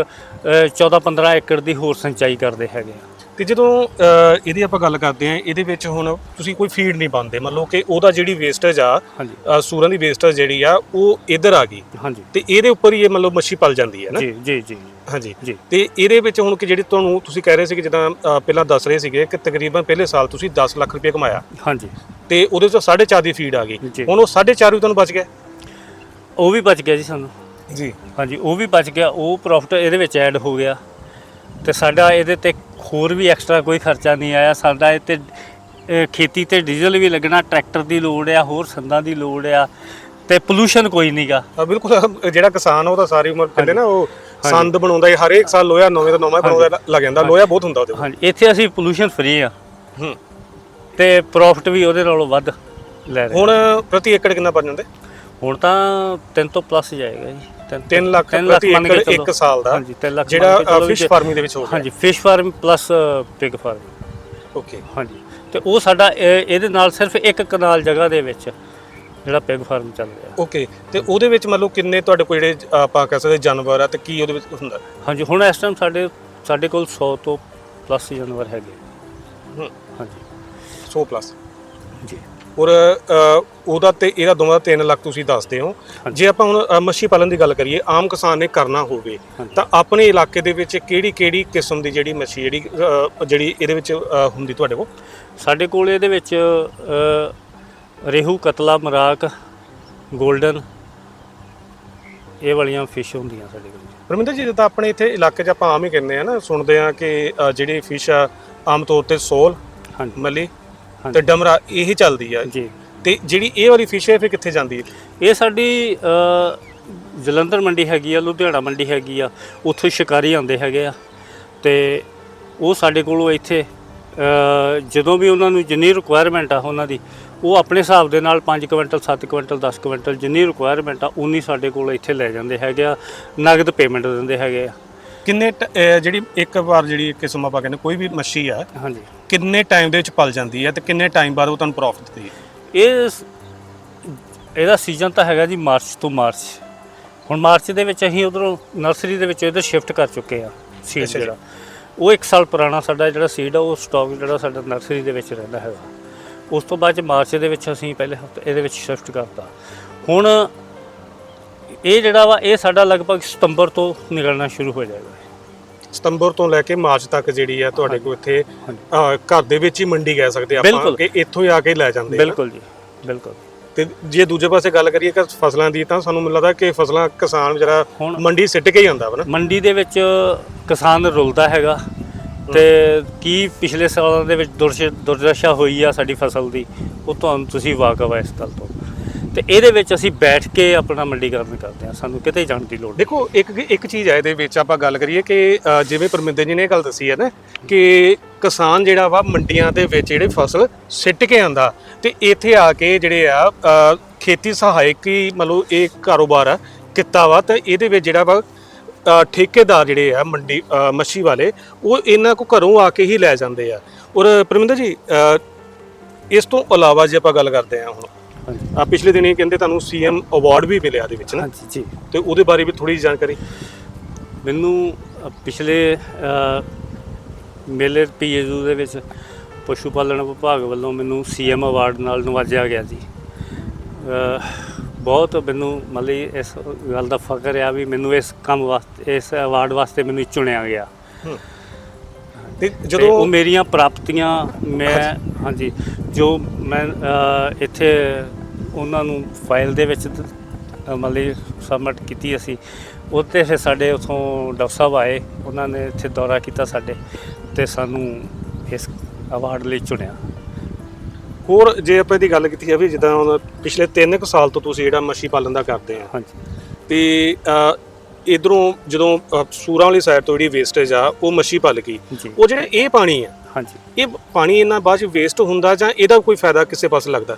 14-15 ਏਕੜ ਦੀ ਹੋਰ ਸਿੰਚਾਈ ਕਰਦੇ ਹੈਗੇ ਆ ਤੇ ਜਦੋਂ ਇਹਦੀ ਆਪਾਂ ਗੱਲ ਕਰਦੇ ਆ ਇਹਦੇ ਵਿੱਚ ਹੁਣ ਤੁਸੀਂ ਕੋਈ ਫੀਡ ਨਹੀਂ ਪਾਉਂਦੇ। ਮੰਨ ਲਓ ਕਿ ਉਹਦਾ ਜਿਹੜੀ ਵੇਸਟੇਜ ਆ ਹਾਂਜੀ। ਸੂਰਾਂ ਦੀ ਵੇਸਟੇਜ ਜਿਹੜੀ ਆ ਉਹ ਇੱਧਰ ਆ ਗਈ। ਹਾਂਜੀ। ਤੇ ਇਹਦੇ ਉੱਪਰ ਹੀ ਇਹ ਮੰਨ ਲਓ ਮੱਛੀ ਪਲ ਜਾਂਦੀ ਹੈ ਨਾ? ਜੀ ਜੀ ਜੀ। ਹਾਂਜੀ। ਜੀ। ਤੇ ਇਹਦੇ ਵਿੱਚ ਹੁਣ ਕਿ ਜਿਹੜੀ ਤੁਹਾਨੂੰ ਤੁਸੀਂ ਕਹਿ ਰਹੇ ਸੀ ਕਿ ਜਿੱਦਾਂ ਪਹਿਲਾਂ ਦੱਸ ਰਹੇ ਸੀਗੇ ਕਿ ਤਕਰੀਬਨ ਪਹਿਲੇ ਸਾਲ ਤੁਸੀਂ 10 ਲੱਖ ਰੁਪਏ ਕਮਾਇਆ। ਹਾਂਜੀ। ਤੇ ਉਹਦੇ ਵਿੱਚ 4.5 ਦੀ ਫੀਡ ਆ ਗਈ। ਜੀ। ਹੁਣ ਉਹ 4.5 ਵੀ ਤੁਹਾਨੂੰ ਬਚ ਗਿਆ? ਉਹ ਵੀ ਬਚ ਗਿਆ ਜੀ ਸਾਨੂੰ। ਜੀ। ਹਾਂਜੀ ਉਹ ਵੀ ਬਚ ਗਿਆ। ਉਹ ਪ੍ਰੋਫਿਟ ਇਹਦੇ ਵਿੱਚ ਐਡ ਹੋ ਗਿਆ। ਤੇ ਸਾਡਾ ਇਹਦੇ ਤੇ ਹੋਰ ਵੀ ਐਕਸਟਰਾ ਕੋਈ ਖਰਚਾ ਨਹੀਂ ਆਇਆ। ਸਾਡਾ ਇਹ ਤੇ ਅ, ਖੇਤੀ ਤੇ ਡੀਜ਼ਲ ਵੀ ਲੱਗਣਾ ਟਰੈਕਟਰ ਦੀ ਲੋੜ ਆ ਹੋਰ ਸੰਦਾਂ ਦੀ ਲੋੜ ਆ ਤੇ ਪੋਲੂਸ਼ਨ ਕੋਈ ਨਹੀਂਗਾ ਬਿਲਕੁਲ ਜਿਹੜਾ ਕਿਸਾਨ ਉਹ ਤਾਂ ਸਾਰੀ ਉਮਰ ਕਹਿੰਦੇ ਨਾ ਉਹ ਸੰਦ ਬਣਾਉਂਦਾ ਹੈ ਹਰੇਕ ਸਾਲ ਲੋਹਾ ਨਵੇਂ ਤੋਂ ਨਵਾਂ ਬਣਾਉਂਦਾ ਲੱਗ ਜਾਂਦਾ ਲੋਹਾ ਬਹੁਤ ਹੁੰਦਾ ਉਹਦੇ ਹਾਂਜੀ ਇੱਥੇ ਅਸੀਂ ਪੋਲੂਸ਼ਨ ਫ੍ਰੀ ਆ। ਹੂੰ। ਤੇ ਪ੍ਰੋਫਿਟ ਵੀ ਉਹਦੇ ਨਾਲੋਂ ਵੱਧ ਲੈ ਰਹੇ ਹੁਣ ਪ੍ਰਤੀ ਏਕੜ ਕਿੰਨਾ ਬਣ ਜਾਂਦੇ ਹੁਣ ਤਾਂ 3 ਤੋਂ ਪਲੱਸ ਜਾਏਗਾ ਜੀ। ਤਿੰਨ- ਤਿੰਨ ਲੱਖ ਤਿੰਨ ਪ੍ਰਤੀ ਮੰਨ ਕੇ ਏਕੜ ਚੱਲੋ। ਇੱਕ ਸਾਲ ਦਾ ਹਾਂਜੀ 3 ਲੱਖ ਜਿਹੜਾ ਮੰਨ ਕੇ ਚੱਲੋ ਫਿਸ਼ ਫਾਰਮਿੰਗ ਦੇ ਵਿੱਚ ਹੋ ਗਿਆ। ਹਾਂਜੀ fish farm plus pig farm okay ਹਾਂਜੀ। ਤੇ ਉਹ ਸਾਡਾ ਇਹ- ਇਹਦੇ ਨਾਲ ਸਿਰਫ ਇੱਕ ਕਨਾਲ ਜਗ੍ਹਾ ਦੇ ਵਿੱਚ ਜਿਹੜਾ ਪਿਗ ਫਾਰਮ ਚੱਲ ਰਿਹਾ। ਓਕੇ ਤੇ ਉਹਦੇ ਵਿੱਚ ਮਤਲਬ ਕਿੰਨੇ ਤੁਹਾਡੇ ਕੋਲ ਜਿਹੜੇ ਆਪਾਂ ਕਹਿ ਸਕਦੇ ਜਾਨਵਰ ਆ ਤੇ ਕੀ ਉਹਦੇ ਵਿੱਚ ਹੁੰਦਾ? ਹਾਂਜੀ ਹੁਣ ਇਸ ਟਾਈਮ ਸਾਡੇ ਸਾਡੇ ਕੋਲ 100 ਤੋਂ ਪਲੱਸ ਜਾਨਵਰ ਹੈਗੇ। ਹੂੰ। ਹਾਂਜੀ। 100 ਪਲੱਸ ਜੀ। ਔਰ ਉਹਦਾ ਤੇ ਇਹਦਾ ਦੋਵਾਂ ਦਾ 3 ਲੱਖ ਤੁਸੀਂ ਦੱਸਦੇ ਹੋ ਜੇ ਆਪਾਂ ਹੁਣ ਮੱਛੀ ਪਾਲਣ ਦੀ ਗੱਲ ਕਰੀਏ ਆਮ ਕਿਸਾਨ ਨੇ ਕਰਨਾ ਹੋਵੇ। ਤਾਂ ਆਪਣੇ ਇਲਾਕੇ ਦੇ ਵਿੱਚ ਕਿਹੜੀ ਕਿਹੜੀ ਕਿਸਮ ਦੀ ਜਿਹੜੀ ਮੱਛੀ ਜਿਹੜੀ ਜਿਹੜੀ ਇਹਦੇ ਵਿੱਚ ਹੁੰਦੀ ਤੁਹਾਡੇ ਕੋਲ ਸਾਡੇ ਕੋਲ ਇਹਦੇ ਵਿੱਚ ਰੇਹੂ ਕਤਲਾ ਮਰਾਕ 골ਡਨ ਇਹ ਵਾਲੀਆਂ ਫਿਸ਼ ਹੁੰਦੀਆਂ ਸਾਡੇ ਕੋਲ ਪਰਮਿੰਦਰ ਜੀ ਜਿੱਦਾਂ ਆਪਣੇ ਇੱਥੇ ਇਲਾਕੇ 'ਚ ਆਪਾਂ ਆਮ ਹੀ ਕਹਿੰਦੇ ਆ ਨਾ ਸੁਣਦੇ ਆ ਕਿ ਜਿਹੜੀ ਫਿਸ਼ ਆ ਆਮ ਤੌਰ ਤੇ ਸੋਲ ਹਾਂਜੀ ਮੱਲੀ। ਤੇ ਡਮਰਾ ਇਹ ਚੱਲਦੀ ਆ। ਜੀ। ਤੇ ਜਿਹੜੀ ਇਹ ਵਾਲੀ ਫਿਸ਼ ਹੈ ਫਿਰ ਕਿੱਥੇ ਜਾਂਦੀ ਹੈ? ਇਹ ਸਾਡੀ ਅ, ਜਲੰਧਰ ਮੰਡੀ ਹੈਗੀ ਆ ਲੁਧਿਆਣਾ ਮੰਡੀ ਹੈਗੀ ਆ ਉੱਥੋਂ ਸ਼ਿਕਾਰੀ ਆਉਂਦੇ ਹੈਗੇ ਆ। ਤੇ ਉਹ ਸਾਡੇ ਕੋਲੋਂ ਇੱਥੇ ਅ, ਜਦੋਂ ਵੀ ਉਹਨਾਂ ਨੂੰ ਜਿੰਨੀ ਰਿਕੁਆਇਰਮੈਂਟ ਆ ਉਹਨਾਂ ਦੀ ਉਹ ਆਪਣੇ ਹਿਸਾਬ ਦੇ ਨਾਲ 5 ਕੁਇੰਟਲ 7 ਕੁਇੰਟਲ 10 ਕੁਇੰਟਲ ਜਿੰਨੀ ਰਿਕੁਆਇਰਮੈਂਟ ਆ ਉਨੀ ਸਾਡੇ ਕੋਲ ਇੱਥੇ ਲੈ ਜਾਂਦੇ ਹੈਗੇ ਆ। ਨਗਦ ਪੇਮੈਂਟ ਦਿੰਦੇ ਹੈਗੇ ਆ। ਕਿੰਨੇ ਟ- ਅਹ ਜਿਹੜੀ ਇੱਕ ਵਾਰ ਜਿਹੜੀ ਕਿਸਮ ਆਪਾਂ ਕਹਿੰਦੇ ਕੋਈ ਵੀ ਮੱਛੀ ਆ ਹਾਂਜੀ। ਕਿੰਨੇ ਟਾਈਮ ਦੇ ਵਿੱਚ ਪਲ ਜਾਂਦੀ ਹੈ ਤੇ ਕਿੰਨੇ ਟਾਈਮ ਬਾਅਦ ਉਹ ਤੁਹਾਨੂੰ ਪ੍ਰੋਫਿਟ ਦਿੰਦੀ ਹੈ? ਇਹ ਇਹਦਾ ਸੀਜ਼ਨ ਤਾਂ ਹੈਗਾ ਜੀ ਮਾਰਚ ਤੋਂ ਮਾਰਚ। ਹੁਣ ਮਾਰਚ ਦੇ ਵਿੱਚ ਅਸੀਂ ਉਧਰੋਂ ਨਰਸਰੀ ਦੇ ਵਿੱਚ ਇਹਦਾ ਸ਼ਿਫਟ ਕਰ ਚੁੱਕੇ ਆ ਸੀਡ ਅੱਛਾ ਜੀ। ਜਿਹੜਾ। ਉਹ 1 ਸਾਲ ਪੁਰਾਣਾ ਸਾਡਾ ਜਿਹੜਾ ਸੀਡ ਆ ਉਹ ਸਟਾਕ ਜਿਹੜਾ ਸਾਡਾ ਨਰਸਰੀ ਦੇ ਵਿੱਚ ਰਹਿੰਦਾ ਹੈਗਾ। ਉਸ ਤੋਂ ਬਾਅਦ ਚ ਮਾਰਚ ਦੇ ਵਿੱਚ ਅਸੀਂ ਪਹਿਲੇ ਹਫ਼ਤੇ ਇਹਦੇ ਵਿੱਚ ਸ਼ਿਫਟ ਕਰਤਾ। ਹੁਣ ਇਹ ਜਿਹੜਾ ਵਾ ਇਹ ਸਾਡਾ ਲਗਭਗ ਸਤੰਬਰ ਤੋਂ ਨਿਕਲਣਾ ਸ਼ੁਰੂ ਹੋ ਜਾਏਗਾ। ਸਤੰਬਰ ਤੋਂ ਲੈ ਕੇ ਮਾਰਚ ਤੱਕ ਜਿਹੜੀ ਆ ਤੁਹਾਡੇ ਕੋਲ ਇੱਥੇ ਘਰ ਦੇ ਵਿੱਚ ਹੀ ਮੰਡੀ ਕਹਿ ਸਕਦੇ ਆਪਾਂ ਬਿਲਕੁਲ। ਕਿ ਇੱਥੋਂ ਹੀ ਆ ਕੇ ਲੈ ਜਾਂਦੇ ਆ ਬਿਲਕੁਲ ਜੀ ਬਿਲਕੁਲ। ਤੇ ਜੇ ਦੂਜੇ ਪਾਸੇ ਗੱਲ ਕਰੀਏ ਕਿ ਫਸਲਾਂ ਦੀ ਤਾਂ ਸਾਨੂੰ ਮੈਨੂੰ ਲੱਗਦਾ ਕਿ ਫਸਲਾਂ ਕਿਸਾਨ ਹੁਣ- ਮੰਡੀ ਸਿੱਟ ਕੇ ਹੀ ਆਉਂਦਾ ਵਾ ਨਾ। ਮੰਡੀ ਦੇ ਵਿੱਚ ਕਿਸਾਨ ਰੁਲਦਾ ਹੈਗਾ ਤੇ ਕੀ ਪਿਛਲੇ ਸਾਲਾਂ ਦੇ ਵਿੱਚ ਦੁਰਸ਼- ਦੁਰਦਸ਼ਾ ਹੋਈ ਆ ਸਾਡੀ ਫਸਲ ਦੀ ਉਹ ਤੁਹਾਨੂੰ ਤੁਸੀਂ ਵਾਕਫ ਹੈ ਇਸ ਗੱਲ ਤੋਂ। ਤੇ ਇਹਦੇ ਵਿੱਚ ਅਸੀਂ ਬੈਠ ਕੇ ਆਪਣਾ ਮੰਡੀਕਰਨ ਕਰਦੇ ਹਾਂ ਸਾਨੂੰ ਕਿਤੇ ਜਾਣ ਦੀ ਲੋੜ ਨਹੀਂ। ਦੇਖੋ ਇੱਕ ਇੱਕ ਚੀਜ਼ ਹੈ ਇਹਦੇ ਵਿੱਚ ਆਪਾਂ ਗੱਲ ਕਰੀਏ ਕਿ ਅ, ਜਿਵੇਂ ਪਰਮਿੰਦਰ ਜੀ ਨੇ ਇਹ ਗੱਲ ਦੱਸੀ ਹੈ ਨਾ ਕਿ ਕਿਸਾਨ ਜਿਹੜਾ ਵਾ ਮੰਡੀਆਂ ਦੇ ਵਿੱਚ ਜਿਹੜੇ ਫਸਲ ਸਿੱਟ ਕੇ ਆਂਦਾ ਤੇ ਇੱਥੇ ਆ ਕੇ ਜਿਹੜੇ ਆ ਅ, ਖੇਤੀ ਸਹਾਇਕ ਹੀ ਮਤਲਬ ਇਹ ਕਾਰੋਬਾਰ ਆ ਕਿੱਤਾ ਵਾ ਤੇ ਇਹਦੇ ਵਿੱਚ ਜਿਹੜਾ ਵਾ ਅ, ਠੇਕੇਦਾਰ ਜਿਹੜੇ ਆ ਮੰਡੀ ਅ, ਮੱਛੀ ਵਾਲੇ ਉਹ ਇਹਨਾਂ ਕੋ ਘਰੋਂ ਆ ਕੇ ਹੀ ਲੈ ਜਾਂਦੇ ਆ। ਔਰ ਪਰਮਿੰਦਰ ਜੀ ਅ, ਇਸ ਤੋਂ ਇਲਾਵਾ ਜੇ ਆਪਾਂ ਗੱਲ ਕਰਦੇ ਹਾਂ ਹੁਣ ਆ ਪਿਛਲੇ ਦਿਨੀ ਕਹਿੰਦੇ ਤੁਹਾਨੂੰ ਸੀਐਮ ਅਵਾਰਡ ਵੀ ਮਿਲਿਆ ਦੇ ਵਿੱਚ ਨਾ। ਹਾਂਜੀ ਜੀ। ਤੇ ਉਹਦੇ ਬਾਰੇ ਵੀ ਥੋੜੀ ਜਾਣਕਾਰੀ। ਮੈਨੂੰ ਪਿਛਲੇ ਮੇਲੇ ਪੀਏਯੂ ਦੇ ਵਿੱਚ ਪਸ਼ੂ ਪਾਲਣ ਵਿਭਾਗ ਵੱਲੋਂ ਮੈਨੂੰ ਸੀਐਮ ਅਵਾਰਡ ਨਾਲ ਨਵਾਜਿਆ ਗਿਆ ਜੀ। ਬਹੁਤ ਮੈਨੂੰ ਮਤਲਬ ਇਸ ਗੱਲ ਦਾ ਫਖਰ ਆ ਵੀ ਮੈਨੂੰ ਇਸ ਕੰਮ ਵਾਸਤੇ ਇਸ ਅਵਾਰਡ ਵਾਸਤੇ ਮੈਨੂੰ ਚੁਣਿਆ ਗਿਆ। ਤੇ ਜਦੋਂ ਜਦੋਂ ਉਹ ਮੇਰੀਆਂ ਪ੍ਰਾਪਤੀਆਂ ਮੈਂ ਹਾਂਜੀ ਜੋ ਮੈਂ ਇੱਥੇ ਉਹਨਾਂ ਨੂੰ ਫਾਈਲ ਦੇ ਵਿੱਚ ਮਤਲਬ ਸਬਮਿਟ ਕੀਤੀ ਅਸੀਂ। ਉੱਤੇ ਫਿਰ ਸਾਡੇ ਉਥੋਂ ਡਾਕਟਰ ਸਾਹਿਬ ਆਏ। ਉਹਨਾਂ ਨੇ ਇੱਥੇ ਦੌਰਾ ਕੀਤਾ ਸਾਡੇ ਤੇ ਸਾਨੂੰ ਇਸ ਅਵਾਰਡ ਲਈ ਚੁਣਿਆ। ਹੋਰ ਜੇ ਆਪਾਂ ਇਹਦੀ ਗੱਲ ਕੀਤੀ ਜਾਵੇ ਜਿੱਦਾਂ ਹੁਣ ਪਿਛਲੇ 3 ਕੁ ਸਾਲ ਤੋਂ ਤੁਸੀਂ ਜਿਹੜਾ ਮੱਛੀ ਪਾਲਣ ਦਾ ਕਰਦੇ ਆ। ਹਾਂਜੀ। ਤੇ ਇਧਰੋਂ ਜਦੋਂ ਸੂਰਾਂ ਵਾਲੀ ਸਾਈਡ ਤੋਂ ਜਿਹੜੀ ਵੇਸਟੇਜ ਆ ਉਹ ਮੱਛੀ ਪਲ ਗਈ। ਉਹ ਜਿਹੜਾ ਇਹ ਪਾਣੀ ਆ ਹਾਂਜੀ। ਇਹ ਪਾਣੀ ਇਹਨਾਂ ਬਾਅਦ ਚ ਵੇਸਟ ਹੁੰਦਾ ਜਾਂ ਇਹਦਾ ਕੋਈ ਫਾਇਦਾ ਕਿਸੇ ਪਾਸੇ ਲੱਗਦਾ?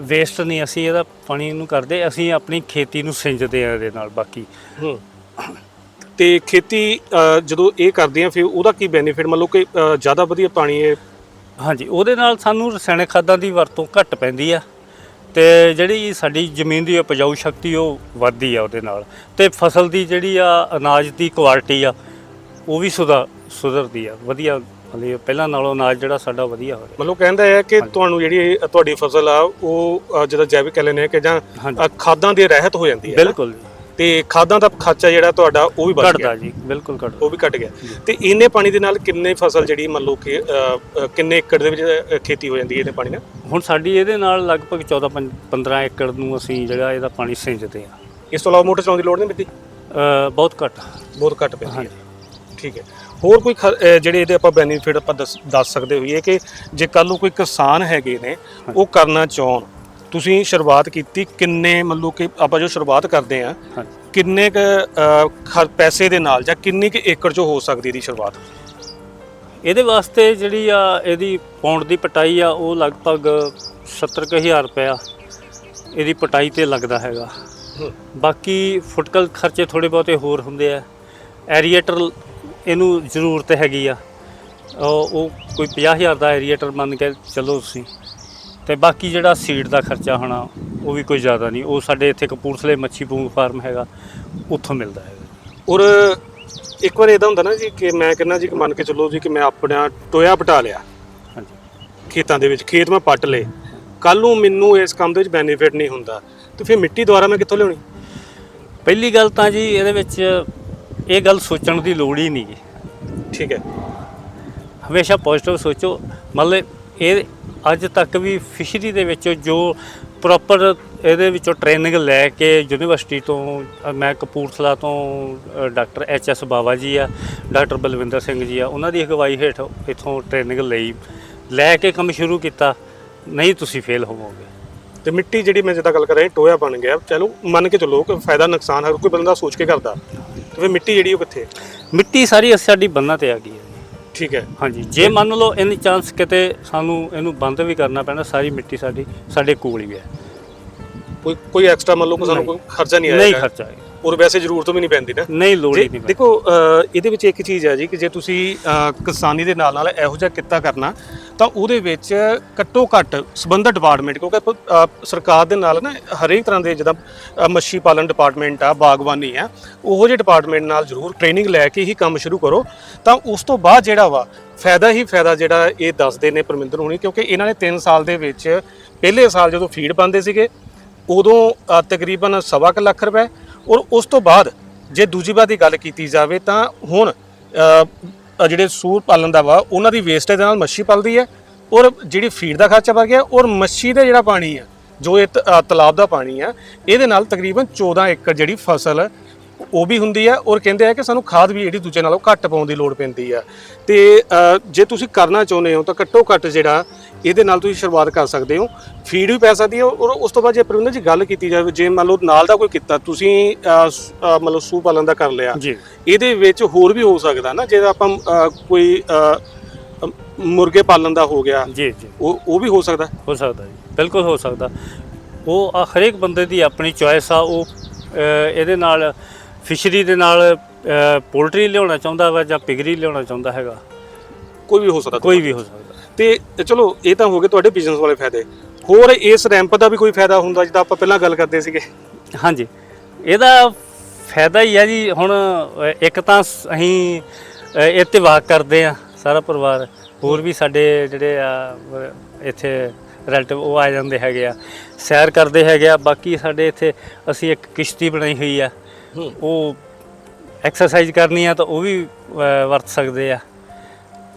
ਵੇਸਟ ਨਹੀਂ ਅਸੀਂ ਇਹਦਾ ਪਾਣੀ ਨੂੰ ਕਰਦੇ ਅਸੀਂ ਆਪਣੀ ਖੇਤੀ ਨੂੰ ਸਿੰਜਦੇ ਆ ਇਹਦੇ ਨਾਲ ਬਾਕੀ। ਹੂੰ। ਤੇ ਖੇਤੀ ਅ, ਜਦੋਂ ਇਹ ਕਰਦੇ ਆ ਫਿਰ ਉਹਦਾ ਕੀ ਬੈਨੀਫਿਟ ਮੰਨ ਲਓ ਕਿ ਅ, ਜ਼ਿਆਦਾ ਵਧੀਆ ਪਾਣੀ ਇਹ ਹਾਂਜੀ ਉਹਦੇ ਨਾਲ ਸਾਨੂੰ ਰਸਾਇਣਿਕ ਖਾਦਾਂ ਦੀ ਵਰਤੋਂ ਘੱਟ ਪੈਂਦੀ ਆ। ਤੇ ਜਿਹੜੀ ਸਾਡੀ ਜ਼ਮੀਨ ਦੀ ਉਪਜਾਊ ਸ਼ਕਤੀ ਉਹ ਵੱਧਦੀ ਆ ਉਹਦੇ ਨਾਲ। ਤੇ ਫਸਲ ਦੀ ਜਿਹੜੀ ਆ ਅਨਾਜ ਦੀ ਕੁਆਲਿਟੀ ਆ ਉਹ ਵੀ ਸੁਧਾ ਸੁਧਰਦੀ ਆ ਵਧੀਆ ਮਤਲਬ ਪਹਿਲਾਂ ਨਾਲੋਂ ਅਨਾਜ ਜਿਹੜਾ ਸਾਡਾ ਵਧੀਆ ਹੋ ਰਿਹਾ ਮੰਨ ਲਓ ਕਹਿੰਦਾ ਹੈ ਕਿ ਤੁਹਾਨੂੰ ਜਿਹੜੀ ਤੁਹਾਡੀ ਫਸਲ ਆ ਉਹ ਅ, ਜਿਹਦਾ ਜੈਵਿਕ ਕਹਿੰਦੇ ਨੇ ਕਿ ਜਾਂ ਹਾਂਜੀ। ਅ, ਖਾਦਾਂ ਦੀ ਰਹਿਤ ਹੋ ਜਾਂਦੀ ਹੈ ਨਾ? ਬਿਲਕੁਲ ਤੇ ਖਾਦਾਂ ਦਾ ਖਰਚਾ ਜਿਹੜਾ ਤੁਹਾਡਾ ਉਹ ਵੀ ਬਚ ਗਿਆ। ਘਟਦਾ ਜੀ ਬਿਲਕੁਲ ਘਟਦਾ। ਉਹ ਵੀ ਘਟ ਗਿਆ। ਤੇ ਇੰਨੇ ਪਾਣੀ ਦੇ ਨਾਲ ਕਿੰਨੇ ਫਸਲ ਜਿਹੜੀ ਮੰਨ ਲਓ ਕਿ ਅ, ਅ, ਕਿੰਨੇ ਏਕੜ ਦੇ ਵਿੱਚ ਅ, ਖੇਤੀ ਹੋ ਜਾਂਦੀ ਹੈ ਇਹਦੇ ਪਾਣੀ ਨਾਲ? ਹੁਣ ਸਾਡੀ ਇਹਦੇ ਨਾਲ ਲਗਭਗ 14 ਪੰ- 15 ਏਕੜ ਨੂੰ ਅਸੀਂ ਜਿਹੜਾ ਇਹਦਾ ਪਾਣੀ ਸਿੰਜਦੇ ਆ ਇਸ ਤੋਂ ਇਲਾਵਾ ਮੋਟਰ ਚਲਾਉਣ ਦੀ ਲੋੜ ਨਹੀਂ ਪੈਂਦੀ? ਬਹੁਤ ਘੱਟ। ਬਹੁਤ ਘੱਟ ਪੈਂਦੀ ਹੈ। ਹਾਂਜੀ। ਠੀਕ ਹੈ। ਹੋਰ ਕੋਈ ਜਿਹੜੇ ਇਹਦੇ ਆਪਾਂ ਬੈਨੀਫਿਟ ਆਪਾਂ ਦੱਸ ਸਕਦੇ ਹੋਈਏ ਕਿ ਜੇ ਕੱਲ ਨੂੰ ਕੋਈ ਕਿਸਾਨ ਹੈਗੇ ਨੇ ਉਹ ਕਰਨਾ ਚਾਹਣ ਤੁਸੀਂ ਸ਼ੁਰੂਆਤ ਕੀਤੀ ਕਿੰਨੇ ਮੰਨ ਲਓ ਕਿ ਆਪਾਂ ਜੋ ਸ਼ੁਰੂਆਤ ਕਰਦੇ ਆ ਕਿੰਨੇ ਕ ਪੈਸੇ ਦੇ ਨਾਲ ਜਾਂ ਕਿੰਨੀ ਕੁ ਏਕੜ ਚ ਹੋ ਸਕਦੀ ਇਹਦੀ ਸ਼ੁਰੂਆਤ? ਇਹਦੇ ਵਾਸਤੇ ਜਿਹੜੀ ਆ ਇਹਦੀ ਪੌਂਡ ਦੀ ਪਟਾਈ ਆ ਉਹ ਲਗਭਗ 70000 ਰੁਪਇਆ ਇਹਦੀ ਪਟਾਈ ਤੇ ਲੱਗਦਾ ਹੈਗਾ। ਬਾਕੀ ਫੁਟਕਲ ਖਰਚੇ ਥੋੜੇ ਬਹੁਤੇ ਹੋਰ ਹੁੰਦੇ ਆ। ਐਰੀਏਟਰ ਇਹਨੂੰ ਜ਼ਰੂਰਤ ਹੈਗੀ ਆ। ਉਹ ਉਹ ਕੋਈ 50000 ਦਾ ਐਰੀਏਟਰ ਮੰਨ ਕੇ ਚੱਲੋ ਤੁਸੀਂ। ਤੇ ਬਾਕੀ ਜਿਹੜਾ ਸੀਡ ਦਾ ਖਰਚਾ ਹੋਣਾ ਉਹ ਵੀ ਕੋਈ ਜ਼ਿਆਦਾ ਨਹੀਂ। ਉਹ ਸਾਡੇ ਇੱਥੇ ਕਪੂਰਥਲੇ ਮੱਛੀ ਪੂੰਗ ਫਾਰਮ ਹੈਗਾ। ਉੱਥੋਂ ਮਿਲਦਾ ਹੈਗਾ ਔਰ ਇੱਕ ਵਾਰ ਇਦਾਂ ਹੁੰਦਾ ਨਾ ਜੀ ਕਿ ਮੈਂ ਕਹਿੰਦਾ ਜੀ ਕਿ ਮੰਨ ਕੇ ਚੱਲੋ ਜੀ ਕਿ ਮੈਂ ਆਪਣਾ ਟੋਇਆ ਪਟਾ ਲਿਆ। ਹਾਂਜੀ। ਖੇਤਾਂ ਦੇ ਵਿੱਚ ਖੇਤ ਮੈਂ ਪੱਟ ਲਏ। ਕੱਲ ਨੂੰ ਮੈਨੂੰ ਇਸ ਕੰਮ ਦੇ ਵਿੱਚ ਬੈਨੀਫਿਟ ਨਹੀਂ ਹੁੰਦਾ। ਤੇ ਫਿਰ ਮਿੱਟੀ ਦੁਆਰਾ ਮੈਂ ਕਿੱਥੋਂ ਲਿਆਉਣੀ? ਪਹਿਲੀ ਗੱਲ ਤਾਂ ਜੀ ਇਹਦੇ ਵਿੱਚ ਇਹ ਗੱਲ ਸੋਚਣ ਦੀ ਲੋੜ ਹੀ ਨਹੀਂ ਠੀਕ ਹੈ। ਹਮੇਸ਼ਾ ਪੋਜ਼ਿਟਿਵ ਸੋਚੋ। ਮਤਲਬ ਇਹ ਅੱਜ ਤੱਕ ਵੀ ਫਿਸ਼ਰੀ ਦੇ ਵਿੱਚ ਜੋ ਪ੍ਰੋਪਰ ਇਹਦੇ ਵਿੱਚੋਂ ਟ੍ਰੇਨਿੰਗ ਲੈ ਕੇ ਯੂਨੀਵਰਸਿਟੀ ਤੋਂ ਮੈਂ ਕਪੂਰਥਲਾ ਤੋਂ doctor H S Bawa ji ਆ ਡਾਕਟਰ ਬਲਵਿੰਦਰ ਸਿੰਘ ਜੀ ਆ ਉਹਨਾਂ ਦੀ ਅਗਵਾਈ ਹੇਠ ਇਥੋਂ ਟ੍ਰੇਨਿੰਗ ਲਈ ਲੈ ਕੇ ਕੰਮ ਸ਼ੁਰੂ ਕੀਤਾ। ਨਹੀਂ ਤੁਸੀਂ ਫੇਲ ਹੋਵੋਗੇ। ਤੇ ਮਿੱਟੀ ਜਿਹੜੀ ਮੈਂ ਜਿੱਦਾਂ ਗੱਲ ਕਰ ਰਿਹਾ ਟੋਇਆ ਬਣ ਗਿਆ। ਚਲੋ ਮੰਨ ਕੇ ਚੱਲੋ ਕਿ ਫਾਇਦਾ ਨੁਕਸਾਨ ਹਰ ਕੋਈ ਬੰਦਾ ਸੋਚ ਕੇ ਕਰਦਾ। ਤੇ ਫਿਰ ਮਿੱਟੀ ਜਿਹੜੀ ਉਹ ਕਿੱਥੇ? ਮਿੱਟੀ ਸਾਰੀ ਸਾਡੀ ਬੰਨਾਂ ਤੇ ਆ ਗਈ ਹੈ। ਠੀਕ ਹੈ ਹਾਂਜੀ ਜੇ ਮੰਨ ਲਓ ਇਨ ਚਾਂਸ ਕਿਤੇ ਸਾਨੂੰ ਇਹਨੂੰ ਬੰਦ ਵੀ ਕਰਨਾ ਪੈਣਾ ਸਾਰੀ ਮਿੱਟੀ ਸਾਡੀ ਸਾਡੇ ਕੋਲ ਹੀ ਹੈ ਕੋਈ ਕੋਈ ਐਕਸਟਰਾ ਮੰਨ ਲਓ ਕਿ ਸਾਨੂੰ ਕੋਈ ਖਰਚਾ ਨਹੀਂ ਆਏਗਾ ਨਹੀਂ ਖਰਚਾ ਆਏਗਾ ਔਰ ਵੈਸੇ ਜ਼ਰੂਰਤ ਵੀ ਨਹੀਂ ਪੈਂਦੀ ਨਾ ਨਹੀਂ ਲੋੜ ਹੀ ਨਹੀਂ। ਦੇਖੋ ਇਹਦੇ ਵਿੱਚ ਇੱਕ ਚੀਜ਼ ਹੈ ਜੀ ਕਿ ਜੇ ਤੁਸੀਂ ਕਿਸਾਨੀ ਦੇ ਨਾਲ ਨਾਲ ਇਹੋ ਜਿਹਾ ਕਿੱਤਾ ਕਰਨਾ ਤਾਂ ਉਹਦੇ ਵਿੱਚ ਘੱਟੋ ਘੱਟ ਸੰਬੰਧਿਤ ਡਿਪਾਰਟਮੈਂਟ ਕਿਉਂਕਿ ਸਰਕਾਰ ਦੇ ਨਾਲ ਨਾ ਹਰੇਕ ਤਰ੍ਹਾਂ ਦੇ ਜਿੱਦਾਂ ਅ, ਮੱਛੀ ਪਾਲਣ ਡਿਪਾਰਟਮੈਂਟ ਆ ਬਾਗਬਾਨੀ ਆ ਉਹੋ ਜਿਹੇ ਡਿਪਾਰਟਮੈਂਟ ਨਾਲ ਜ਼ਰੂਰ ਟ੍ਰੇਨਿੰਗ ਲੈ ਕੇ ਹੀ ਕੰਮ ਸ਼ੁਰੂ ਕਰੋ ਤਾਂ ਉਸ ਤੋਂ ਬਾਅਦ ਜਿਹੜਾ ਵਾ ਫਾਇਦਾ ਹੀ ਫਾਇਦਾ ਜਿਹੜਾ ਇਹ ਦੱਸਦੇ ਨੇ ਪਰਮਿੰਦਰ ਹੋਣੀ ਕਿਉਂਕਿ ਇਹਨਾਂ ਨੇ 3 ਸਾਲ ਦੇ ਵਿੱਚ ਪਹਿਲੇ ਸਾਲ ਜਦੋਂ ਫੀਡ ਪਾਉਂਦੇ ਸੀਗੇ ਉਦੋਂ ਤਕਰੀਬਨ ਸਵਾ ਕੁ ਲੱਖ ਰੁਪਏ ਔਰ ਉਸ ਤੋਂ ਬਾਅਦ ਜੇ ਦੂਜੀ ਵਾਰ ਦੀ ਗੱਲ ਕੀਤੀ ਜਾਵੇ ਤਾਂ ਹੁਣ ਅ, ਜਿਹੜੇ ਸੂਰ ਪਾਲਣ ਦਾ ਵਾ ਉਹਨਾਂ ਦੀ ਵੇਸਟੇਜ ਦੇ ਨਾਲ ਮੱਛੀ ਪਲਦੀ ਹੈ ਔਰ ਜਿਹੜੀ ਫੀਡ ਦਾ ਖਰਚਾ ਵਧ ਗਿਆ ਔਰ ਮੱਛੀ ਦਾ ਜਿਹੜਾ ਪਾਣੀ ਆ ਜੋ ਇਹ ਤ- ਅ, ਤਲਾਬ ਦਾ ਪਾਣੀ ਆ ਇਹਦੇ ਨਾਲ ਤਕਰੀਬਨ 14 ਏਕੜ ਜਿਹੜੀ ਫਸਲ ਉਹ ਵੀ ਹੁੰਦੀ ਆ ਔਰ ਕਹਿੰਦੇ ਆ ਕਿ ਸਾਨੂੰ ਖਾਦ ਵੀ ਜਿਹੜੀ ਦੂਜੇ ਨਾਲੋਂ ਘੱਟ ਪਾਉਣ ਦੀ ਲੋੜ ਪੈਂਦੀ ਆ। ਤੇ ਜੇ ਤੁਸੀਂ ਕਰਨਾ ਚਾਹੁੰਦੇ ਹੋ ਤਾਂ ਘੱਟੋ ਘੱਟ ਜਿਹੜਾ ਇਹਦੇ ਨਾਲ ਤੁਸੀਂ ਸ਼ੁਰੂਆਤ ਕਰ ਸਕਦੇ ਹੋ। ਫੀਡ ਵੀ ਪੈ ਸਕਦੀ ਹੈ ਔਰ ਉਸ ਤੋਂ ਬਾਅਦ ਜੇ ਪ੍ਰਵਿੰਦਰ ਜੀ ਗੱਲ ਕੀਤੀ ਜਾਵੇ ਜੇ ਮੰਨ ਲਓ ਨਾਲ ਦਾ ਕੋਈ ਕੀਤਾ ਤੁਸੀਂ ਅ, ਸ- ਪਾਲਣ ਦਾ ਕਰ ਲਿਆ। ਜੀ। ਇਹਦੇ ਵਿੱਚ ਹੋਰ ਵੀ ਹੋ ਸਕਦਾ ਨਾ ਜੇ ਆਪਾਂ ਕੋਈ ਮੁਰਗੇ ਪਾਲਣ ਦਾ ਹੋ ਗਿਆ। ਜੀ ਜੀ। ਉਹ ਉਹ ਵੀ ਹੋ ਸਕਦਾ। ਹੋ ਸਕਦਾ ਜੀ। ਬਿਲਕੁਲ ਹੋ ਸਕਦਾ। ਉਹ ਹਰੇਕ ਬੰਦੇ ਦੀ ਆਪਣੀ ਚੋਇਸ ਆ ਉਹ ਇਹਦੇ ਨਾਲ ਫਿਸ਼ਰੀ ਦੇ ਨਾਲ ਪੋਲਟਰੀ ਲਿਆਉਣਾ ਚਾਹੁੰਦਾ ਵਾ ਜਾਂ ਪਿਗਰੀ ਲਿਆਉਣਾ ਚਾਹੁੰਦਾ ਹੈਗਾ? ਕੋਈ ਵੀ ਹੋ ਸਕਦਾ ਕੋਈ ਵੀ ਹੋ ਸਕਦਾ। ਤੇ ਚਲੋ ਇਹ ਤਾਂ ਹੋ ਗਏ ਤੁਹਾਡੇ ਬਿਜ਼ਨਸ ਵਾਲੇ ਫਾਇਦੇ। ਹੋਰ ਇਸ ਰੈਂਪ ਦਾ ਵੀ ਕੋਈ ਫਾਇਦਾ ਹੁੰਦਾ ਜਿੱਦਾਂ ਆਪਾਂ ਪਹਿਲਾਂ ਗੱਲ ਕਰਦੇ ਸੀਗੇ? ਹਾਂਜੀ। ਇਹਦਾ ਫਾਇਦਾ ਹੀ ਹੈ ਜੀ ਹੁਣ ਇੱਕ ਤਾਂ ਅਸੀਂ ਇਹ ਤੇ ਵਾਕ ਕਰਦੇ ਆ ਸਾਰਾ ਪਰਿਵਾਰ। ਹੋਰ ਵੀ ਸਾਡੇ ਜਿਹੜੇ ਆ ਇੱਥੇ ਰਿਲੇਟਿਵ ਉਹ ਆ ਜਾਂਦੇ ਹੈਗੇ ਆ। ਸੈਰ ਕਰਦੇ ਹੈਗੇ ਆ ਬਾਕੀ ਸਾਡੇ ਇੱਥੇ ਅਸੀਂ ਇੱਕ ਕਿਸ਼ਤੀ ਬਣਾਈ ਹੋਈ ਆ। ਉਹ ਐਕਸਰਸਾਈਜ਼ ਕਰਨੀ ਆ ਤਾਂ ਉਹ ਵੀ ਵਰਤ ਸਕਦੇ ਆ।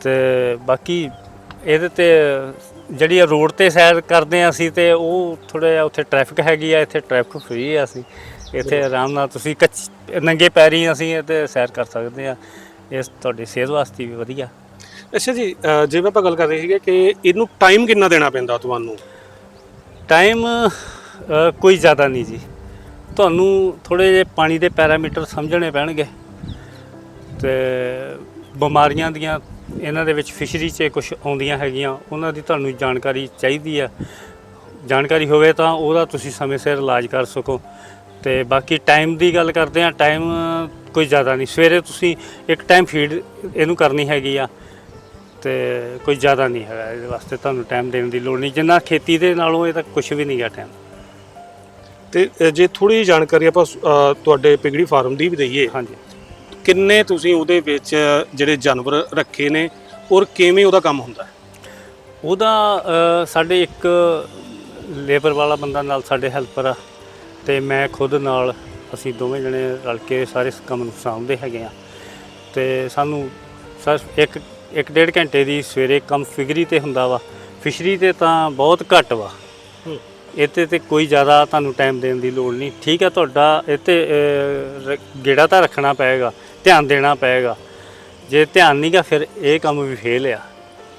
ਤੇ ਬਾਕੀ ਇਹਦੇ ਤੇ ਜਿਹੜੀ ਰੋਡ ਤੇ ਸੈਰ ਕਰਦੇ ਆ ਅਸੀਂ ਤੇ ਉਹ ਥੋੜਾ ਜਿਹਾ ਉੱਥੇ ਟ੍ਰੈਫਿਕ ਹੈਗੀ ਆ ਇੱਥੇ ਟ੍ਰੈਫਿਕ ਫ੍ਰੀ ਆ ਅਸੀਂ। ਇੱਥੇ ਆਰਾਮ ਨਾਲ ਤੁਸੀਂ ਕੱਚ ਨੰਗੇ ਪੈਰੀ ਅਸੀਂ ਇੱਥੇ ਸੈਰ ਕਰ ਸਕਦੇ ਆ। ਇਸ ਤੁਹਾਡੀ ਸਿਹਤ ਵਾਸਤੇ ਵੀ ਵਧੀਆ। ਅੱਛਾ ਜੀ ਅ, ਜਿਵੇਂ ਆਪਾਂ ਗੱਲ ਕਰ ਰਹੇ ਸੀਗੇ ਕਿ ਇਹਨੂੰ ਟਾਈਮ ਕਿੰਨਾ ਦੇਣਾ ਪੈਂਦਾ ਤੁਹਾਨੂੰ? ਟਾਈਮ ਅ, ਕੋਈ ਜ਼ਿਆਦਾ ਨਹੀਂ ਜੀ। ਤੁਹਾਨੂੰ ਥੋੜੇ ਜਿਹੇ ਪਾਣੀ ਦੇ ਪੈਰਾਮੀਟਰ ਸਮਝਣੇ ਪੈਣਗੇ ਤੇ ਬਿਮਾਰੀਆਂ ਦੀਆਂ ਇਹਨਾਂ ਦੇ ਵਿੱਚ ਫਿਸ਼ਰੀ 'ਚ ਕੁਝ ਆਉਂਦੀਆਂ ਹੈਗੀਆਂ, ਉਹਨਾਂ ਦੀ ਤੁਹਾਨੂੰ ਜਾਣਕਾਰੀ ਚਾਹੀਦੀ ਆ। ਜਾਣਕਾਰੀ ਹੋਵੇ ਤਾਂ ਉਹਦਾ ਤੁਸੀਂ ਸਮੇਂ ਸਿਰ ਇਲਾਜ ਕਰ ਸਕੋ। ਤੇ ਬਾਕੀ ਟਾਈਮ ਦੀ ਗੱਲ ਕਰਦੇ ਆ ਟਾਈਮ ਕੋਈ ਜ਼ਿਆਦਾ ਨਹੀਂ। ਸਵੇਰੇ ਤੁਸੀਂ ਇੱਕ ਟਾਈਮ ਫੀਡ ਇਹਨੂੰ ਕਰਨੀ ਹੈਗੀ ਆ ਤੇ ਕੋਈ ਜ਼ਿਆਦਾ ਨਹੀਂ ਹੈਗਾ, ਇਹਦੇ ਵਾਸਤੇ ਤੁਹਾਨੂੰ ਟਾਈਮ ਦੇਣ ਦੀ ਲੋੜ ਨਹੀਂ। ਜਿੰਨਾ ਖੇਤੀ ਦੇ ਨਾਲੋਂ ਇਹ ਤਾਂ ਕੁਝ ਵੀ ਨਹੀਂ ਗਾ ਟਾਈਮ ਤੇ ਜੇ ਥੋੜੀ ਜਾਣਕਾਰੀ ਆਪਾਂ ਅ, ਤੁਹਾਡੇ ਪਿਗੜੀ ਫਾਰਮ ਦੀ ਵੀ ਦਈਏ। ਹਾਂਜੀ। ਕਿੰਨੇ ਤੁਸੀਂ ਉਹਦੇ ਵਿੱਚ ਜਿਹੜੇ ਜਾਨਵਰ ਰੱਖੇ ਨੇ ਔਰ ਕਿਵੇਂ ਉਹਦਾ ਕੰਮ ਹੁੰਦਾ? ਹੈ ਉਹਦਾ ਅ, ਸਾਡੇ ਇੱਕ ਲੇਬਰ ਵਾਲਾ ਬੰਦਾ ਨਾਲ ਸਾਡੇ ਹੈਲਪਰ ਆ ਤੇ ਮੈਂ ਖੁਦ ਨਾਲ ਅਸੀਂ ਦੋਵੇਂ ਜਣੇ ਰਲ ਕੇ ਸਾਰੇ ਇਸ ਕੰਮ ਨੂੰ ਸਾਂਭਦੇ ਹੈਗੇ ਆ। ਤੇ ਸਾਨੂੰ ਸਰ ਇੱਕ ਇੱਕ ਡੇਢ ਘੰਟੇ ਦੀ ਸਵੇਰੇ ਕੰਮ ਫਿਗਰੀ ਤੇ ਹੁੰਦਾ ਵਾ। ਫਿਸ਼ਰੀ ਤੇ ਤਾਂ ਬਹੁਤ ਘੱਟ ਵਾ। ਇੱਥੇ ਤੇ ਕੋਈ ਜ਼ਿਆਦਾ ਤੁਹਾਨੂੰ ਟਾਈਮ ਦੇਣ ਦੀ ਲੋੜ ਨਹੀਂ। ਠੀਕ ਹੈ ਤੁਹਾਡਾ ਇੱਥੇ ਗੇੜਾ ਤਾਂ ਰੱਖਣਾ ਪਏਗਾ ਧਿਆਨ ਦੇਣਾ ਪਏਗਾ। ਜੇ ਧਿਆਨ ਨਹੀਂਗਾ ਫਿਰ ਇਹ ਕੰਮ ਵੀ ਫੇਲ ਆ।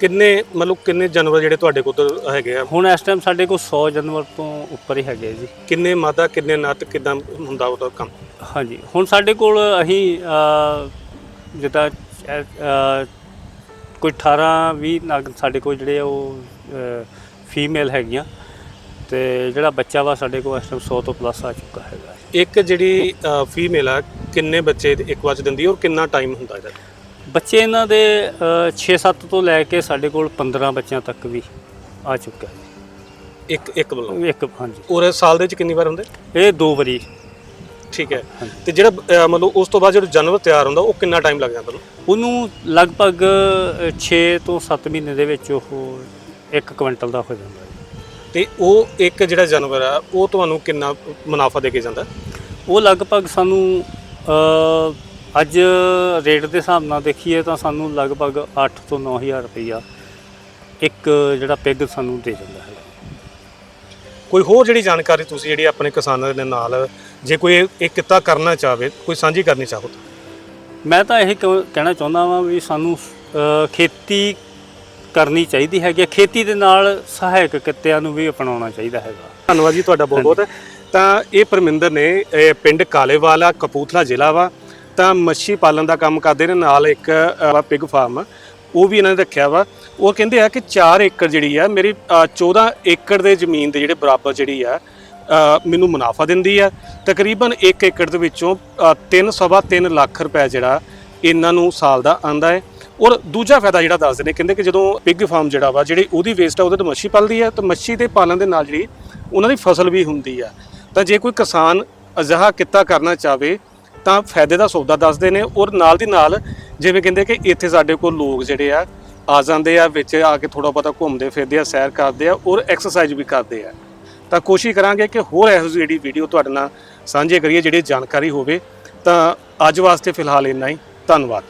ਕਿੰਨੇ ਮਤਲਬ ਕਿੰਨੇ ਜਾਨਵਰ ਜਿਹੜੇ ਤੁਹਾਡੇ ਕੋਲ ਹੈਗੇ ਆ? ਹੁਣ ਇਸ ਟਾਈਮ ਸਾਡੇ ਕੋਲ 100 ਜਾਨਵਰ ਤੋਂ ਉੱਪਰ ਹੀ ਹੈਗੇ ਜੀ। ਕਿੰਨੇ ਮਾਦਾ ਕਿੰਨੇ ਨੱਤ ਕਿਦਾਂ ਹੁੰਦਾ ਉਹਦਾ ਕੰਮ? ਹਾਂਜੀ ਹੁਣ ਸਾਡੇ ਕੋਲ ਅਸੀਂ ਜਿੱਦਾਂ ਕੋਈ 18 20 ਨਗ ਸਾਡੇ ਕੋਲ ਜਿਹੜੇ ਉਹ ਫੀਮੇਲ ਹੈਗੀਆਂ। ਤੇ ਜਿਹੜਾ ਬੱਚਾ ਵਾ ਸਾਡੇ ਕੋਲ ਇਸ ਟਾਈਮ 100 ਤੋਂ ਪਲੱਸ ਆ ਚੁੱਕਾ ਹੈਗਾ। ਇੱਕ ਜਿਹੜੀ ਫੀਮੇਲ ਆ ਕਿੰਨੇ ਬੱਚੇ ਇੱਕ ਵਾਰ ਚ ਦਿੰਦੀ ਔਰ ਕਿੰਨਾ ਟਾਈਮ ਹੁੰਦਾ ਇਹਦਾ? ਬੱਚੇ ਇਹਨਾਂ ਦੇ 6-7 ਤੋਂ ਲੈ ਕੇ ਸਾਡੇ ਕੋਲ 15 ਬੱਚਿਆਂ ਤੱਕ ਵੀ ਆ ਚੁੱਕਾ ਹੈ। ਇੱਕ ਇੱਕ ਵੱਲੋਂ? ਇੱਕ ਹਾਂਜੀ। ਔਰ ਸਾਲ ਦੇ ਵਿੱਚ ਕਿੰਨੀ ਵਾਰ ਹੁੰਦੇ? ਇਹ ਦੋ ਵਾਰੀ। ਠੀਕ ਹੈ। ਤੇ ਜਿਹੜਾ ਮਤਲਬ ਉਸ ਤੋਂ ਬਾਅਦ ਜਿਹੜਾ ਜਾਨਵਰ ਤਿਆਰ ਹੁੰਦਾ ਉਹ ਕਿੰਨਾ ਟਾਈਮ ਲੱਗ ਜਾਂਦਾ ਉਹਨੂੰ? ਉਹਨੂੰ ਲਗਭਗ 6 ਤੋਂ 7 ਮਹੀਨੇ ਦੇ ਵਿੱਚ ਉਹ 1 ਕੁਇੰਟਲ ਦਾ ਹੋ ਜਾਂਦਾ ਤੇ ਉਹ ਇੱਕ ਜਿਹੜਾ ਜਾਨਵਰ ਆ ਉਹ ਤੁਹਾਨੂੰ ਕਿੰਨਾ ਮੁਨਾਫਾ ਦੇ ਕੇ ਜਾਂਦਾ? ਉਹ ਲਗਭਗ ਸਾਨੂੰ ਅ, ਅੱਜ ਰੇਟ ਦੇ ਹਿਸਾਬ ਨਾਲ ਦੇਖੀਏ ਤਾਂ ਸਾਨੂੰ ਲਗਭਗ 8 ਤੋਂ 9000 ਰੁਪਈਆ ਇੱਕ ਜਿਹੜਾ ਪਿਗ ਸਾਨੂੰ ਦੇ ਜਾਂਦਾ ਹੈ। ਕੋਈ ਹੋਰ ਜਿਹੜੀ ਜਾਣਕਾਰੀ ਤੁਸੀਂ ਜਿਹੜੀ ਆਪਣੇ ਕਿਸਾਨਾਂ ਦੇ ਨਾਲ ਜੇ ਕੋਈ ਇਹ ਇਹ ਕਿੱਤਾ ਕਰਨਾ ਚਾਹਵੇ ਕੋਈ ਸਾਂਝੀ ਕਰਨੀ ਚਾਹੋ ਤਾਂ? ਮੈਂ ਤਾਂ ਇਹ ਕਹਿ- ਕਹਿਣਾ ਚਾਹੁੰਦਾ ਵਾਂ ਵੀ ਸਾਨੂੰ ਅ, ਖੇਤੀ ਕਰਨੀ ਚਾਹੀਦੀ ਹੈਗੀ ਹੈ। ਖੇਤੀ ਦੇ ਨਾਲ ਸਹਾਇਕ ਕਿੱਤਿਆਂ ਨੂੰ ਵੀ ਅਪਣਾਉਣਾ ਚਾਹੀਦਾ ਹੈਗਾ। ਧੰਨਵਾਦ ਜੀ ਤੁਹਾਡਾ ਬਹੁਤ ਬਹੁਤ ਤਾਂ ਇਹ ਪਰਮਿੰਦਰ ਨੇ ਇਹ ਪਿੰਡ ਕਾਲੇਵਾਲਾ ਕਪੂਥਲਾ ਜ਼ਿਲ੍ਹਾ ਵਾ। ਤਾਂ ਮੱਛੀ ਪਾਲਣ ਦਾ ਕੰਮ ਕਰਦੇ ਨੇ ਨਾਲ ਇੱਕ ਪਿਗ ਫਾਰਮ ਉਹ ਵੀ ਇਹਨਾਂ ਨੇ ਰੱਖਿਆ ਵਾ। ਉਹ ਕਹਿੰਦੇ ਆ ਕਿ 4 ਏਕੜ ਜਿਹੜੀ ਆ ਮੇਰੀ ਅ, 14 ਏਕੜ ਦੇ ਜ਼ਮੀਨ ਦੇ ਜਿਹੜੇ ਬਰਾਬਰ ਜਿਹੜੀ ਆ ਅ, ਮੈਨੂੰ ਮੁਨਾਫਾ ਦਿੰਦੀ ਆ। ਤਕਰੀਬਨ 1 ਏਕੜ ਦੇ ਵਿੱਚੋਂ 3 ਸਵਾ 3 ਲੱਖ ਰੁਪਏ ਜਿਹੜਾ ਇਹਨਾਂ ਨੂੰ ਸਾਲ ਦਾ ਆਂਦਾ ਹੈ। ਔਰ ਦੂਜਾ ਫਾਇਦਾ ਜਿਹੜਾ ਦੱਸਦੇ ਨੇ, ਕਹਿੰਦੇ ਕਿ ਜਦੋਂ ਪਿਗ ਫਾਰਮ ਜਿਹੜਾ ਵਾ, ਜਿਹੜੀ ਉਹਦੀ ਵੇਸਟ ਆ, ਉਹਦੇ ਤੋਂ ਮੱਛੀ ਪਲਦੀ ਆ, ਤਾਂ ਮੱਛੀ ਦੇ ਪਾਲਣ ਦੇ ਨਾਲ ਜਿਹੜੀ ਉਹਨਾਂ ਦੀ ਫਸਲ ਵੀ ਹੁੰਦੀ ਆ। ਤਾਂ ਜੇ ਕੋਈ ਕਿਸਾਨ ਅਜਿਹਾ ਕਿੱਤਾ ਕਰਨਾ ਚਾਵੇ, ਤਾਂ ਫਾਇਦੇ ਦਾ ਸੌਦਾ ਦੱਸਦੇ ਨੇ ਔਰ ਨਾਲ ਦੀ ਨਾਲ ਜਿਵੇਂ ਕਹਿੰਦੇ ਕਿ ਇੱਥੇ ਸਾਡੇ ਕੋਲ ਲੋਕ ਜਿਹੜੇ ਆ ਆ ਜਾਂਦੇ ਆ, ਵਿੱਚ ਆ ਕੇ ਥੋੜਾ ਬਹੁਤਾ ਘੁੰਮਦੇ ਫਿਰਦੇ ਆ, ਸੈਰ ਕਰਦੇ ਆ ਔਰ ਐਕਸਰਸਾਈਜ਼ ਵੀ ਕਰਦੇ ਆ। ਤਾਂ ਕੋਸ਼ਿਸ਼ ਕਰਾਂਗੇ ਕਿ ਹੋਰ ਇਹੋ ਜਿਹੀ ਜਿਹੜੀ ਵੀਡੀਓ ਤੁਹਾਡੇ ਨਾਲ ਸਾਂਝੇ ਕਰੀਏ, ਜਿਹੜੀ ਜਾਣਕਾਰੀ ਹੋਵੇ। ਤਾਂ ਅੱਜ ਵਾਸਤੇ ਫਿਲਹਾਲ ਇੰਨਾ ਹੀ। ਧੰਨਵਾਦ।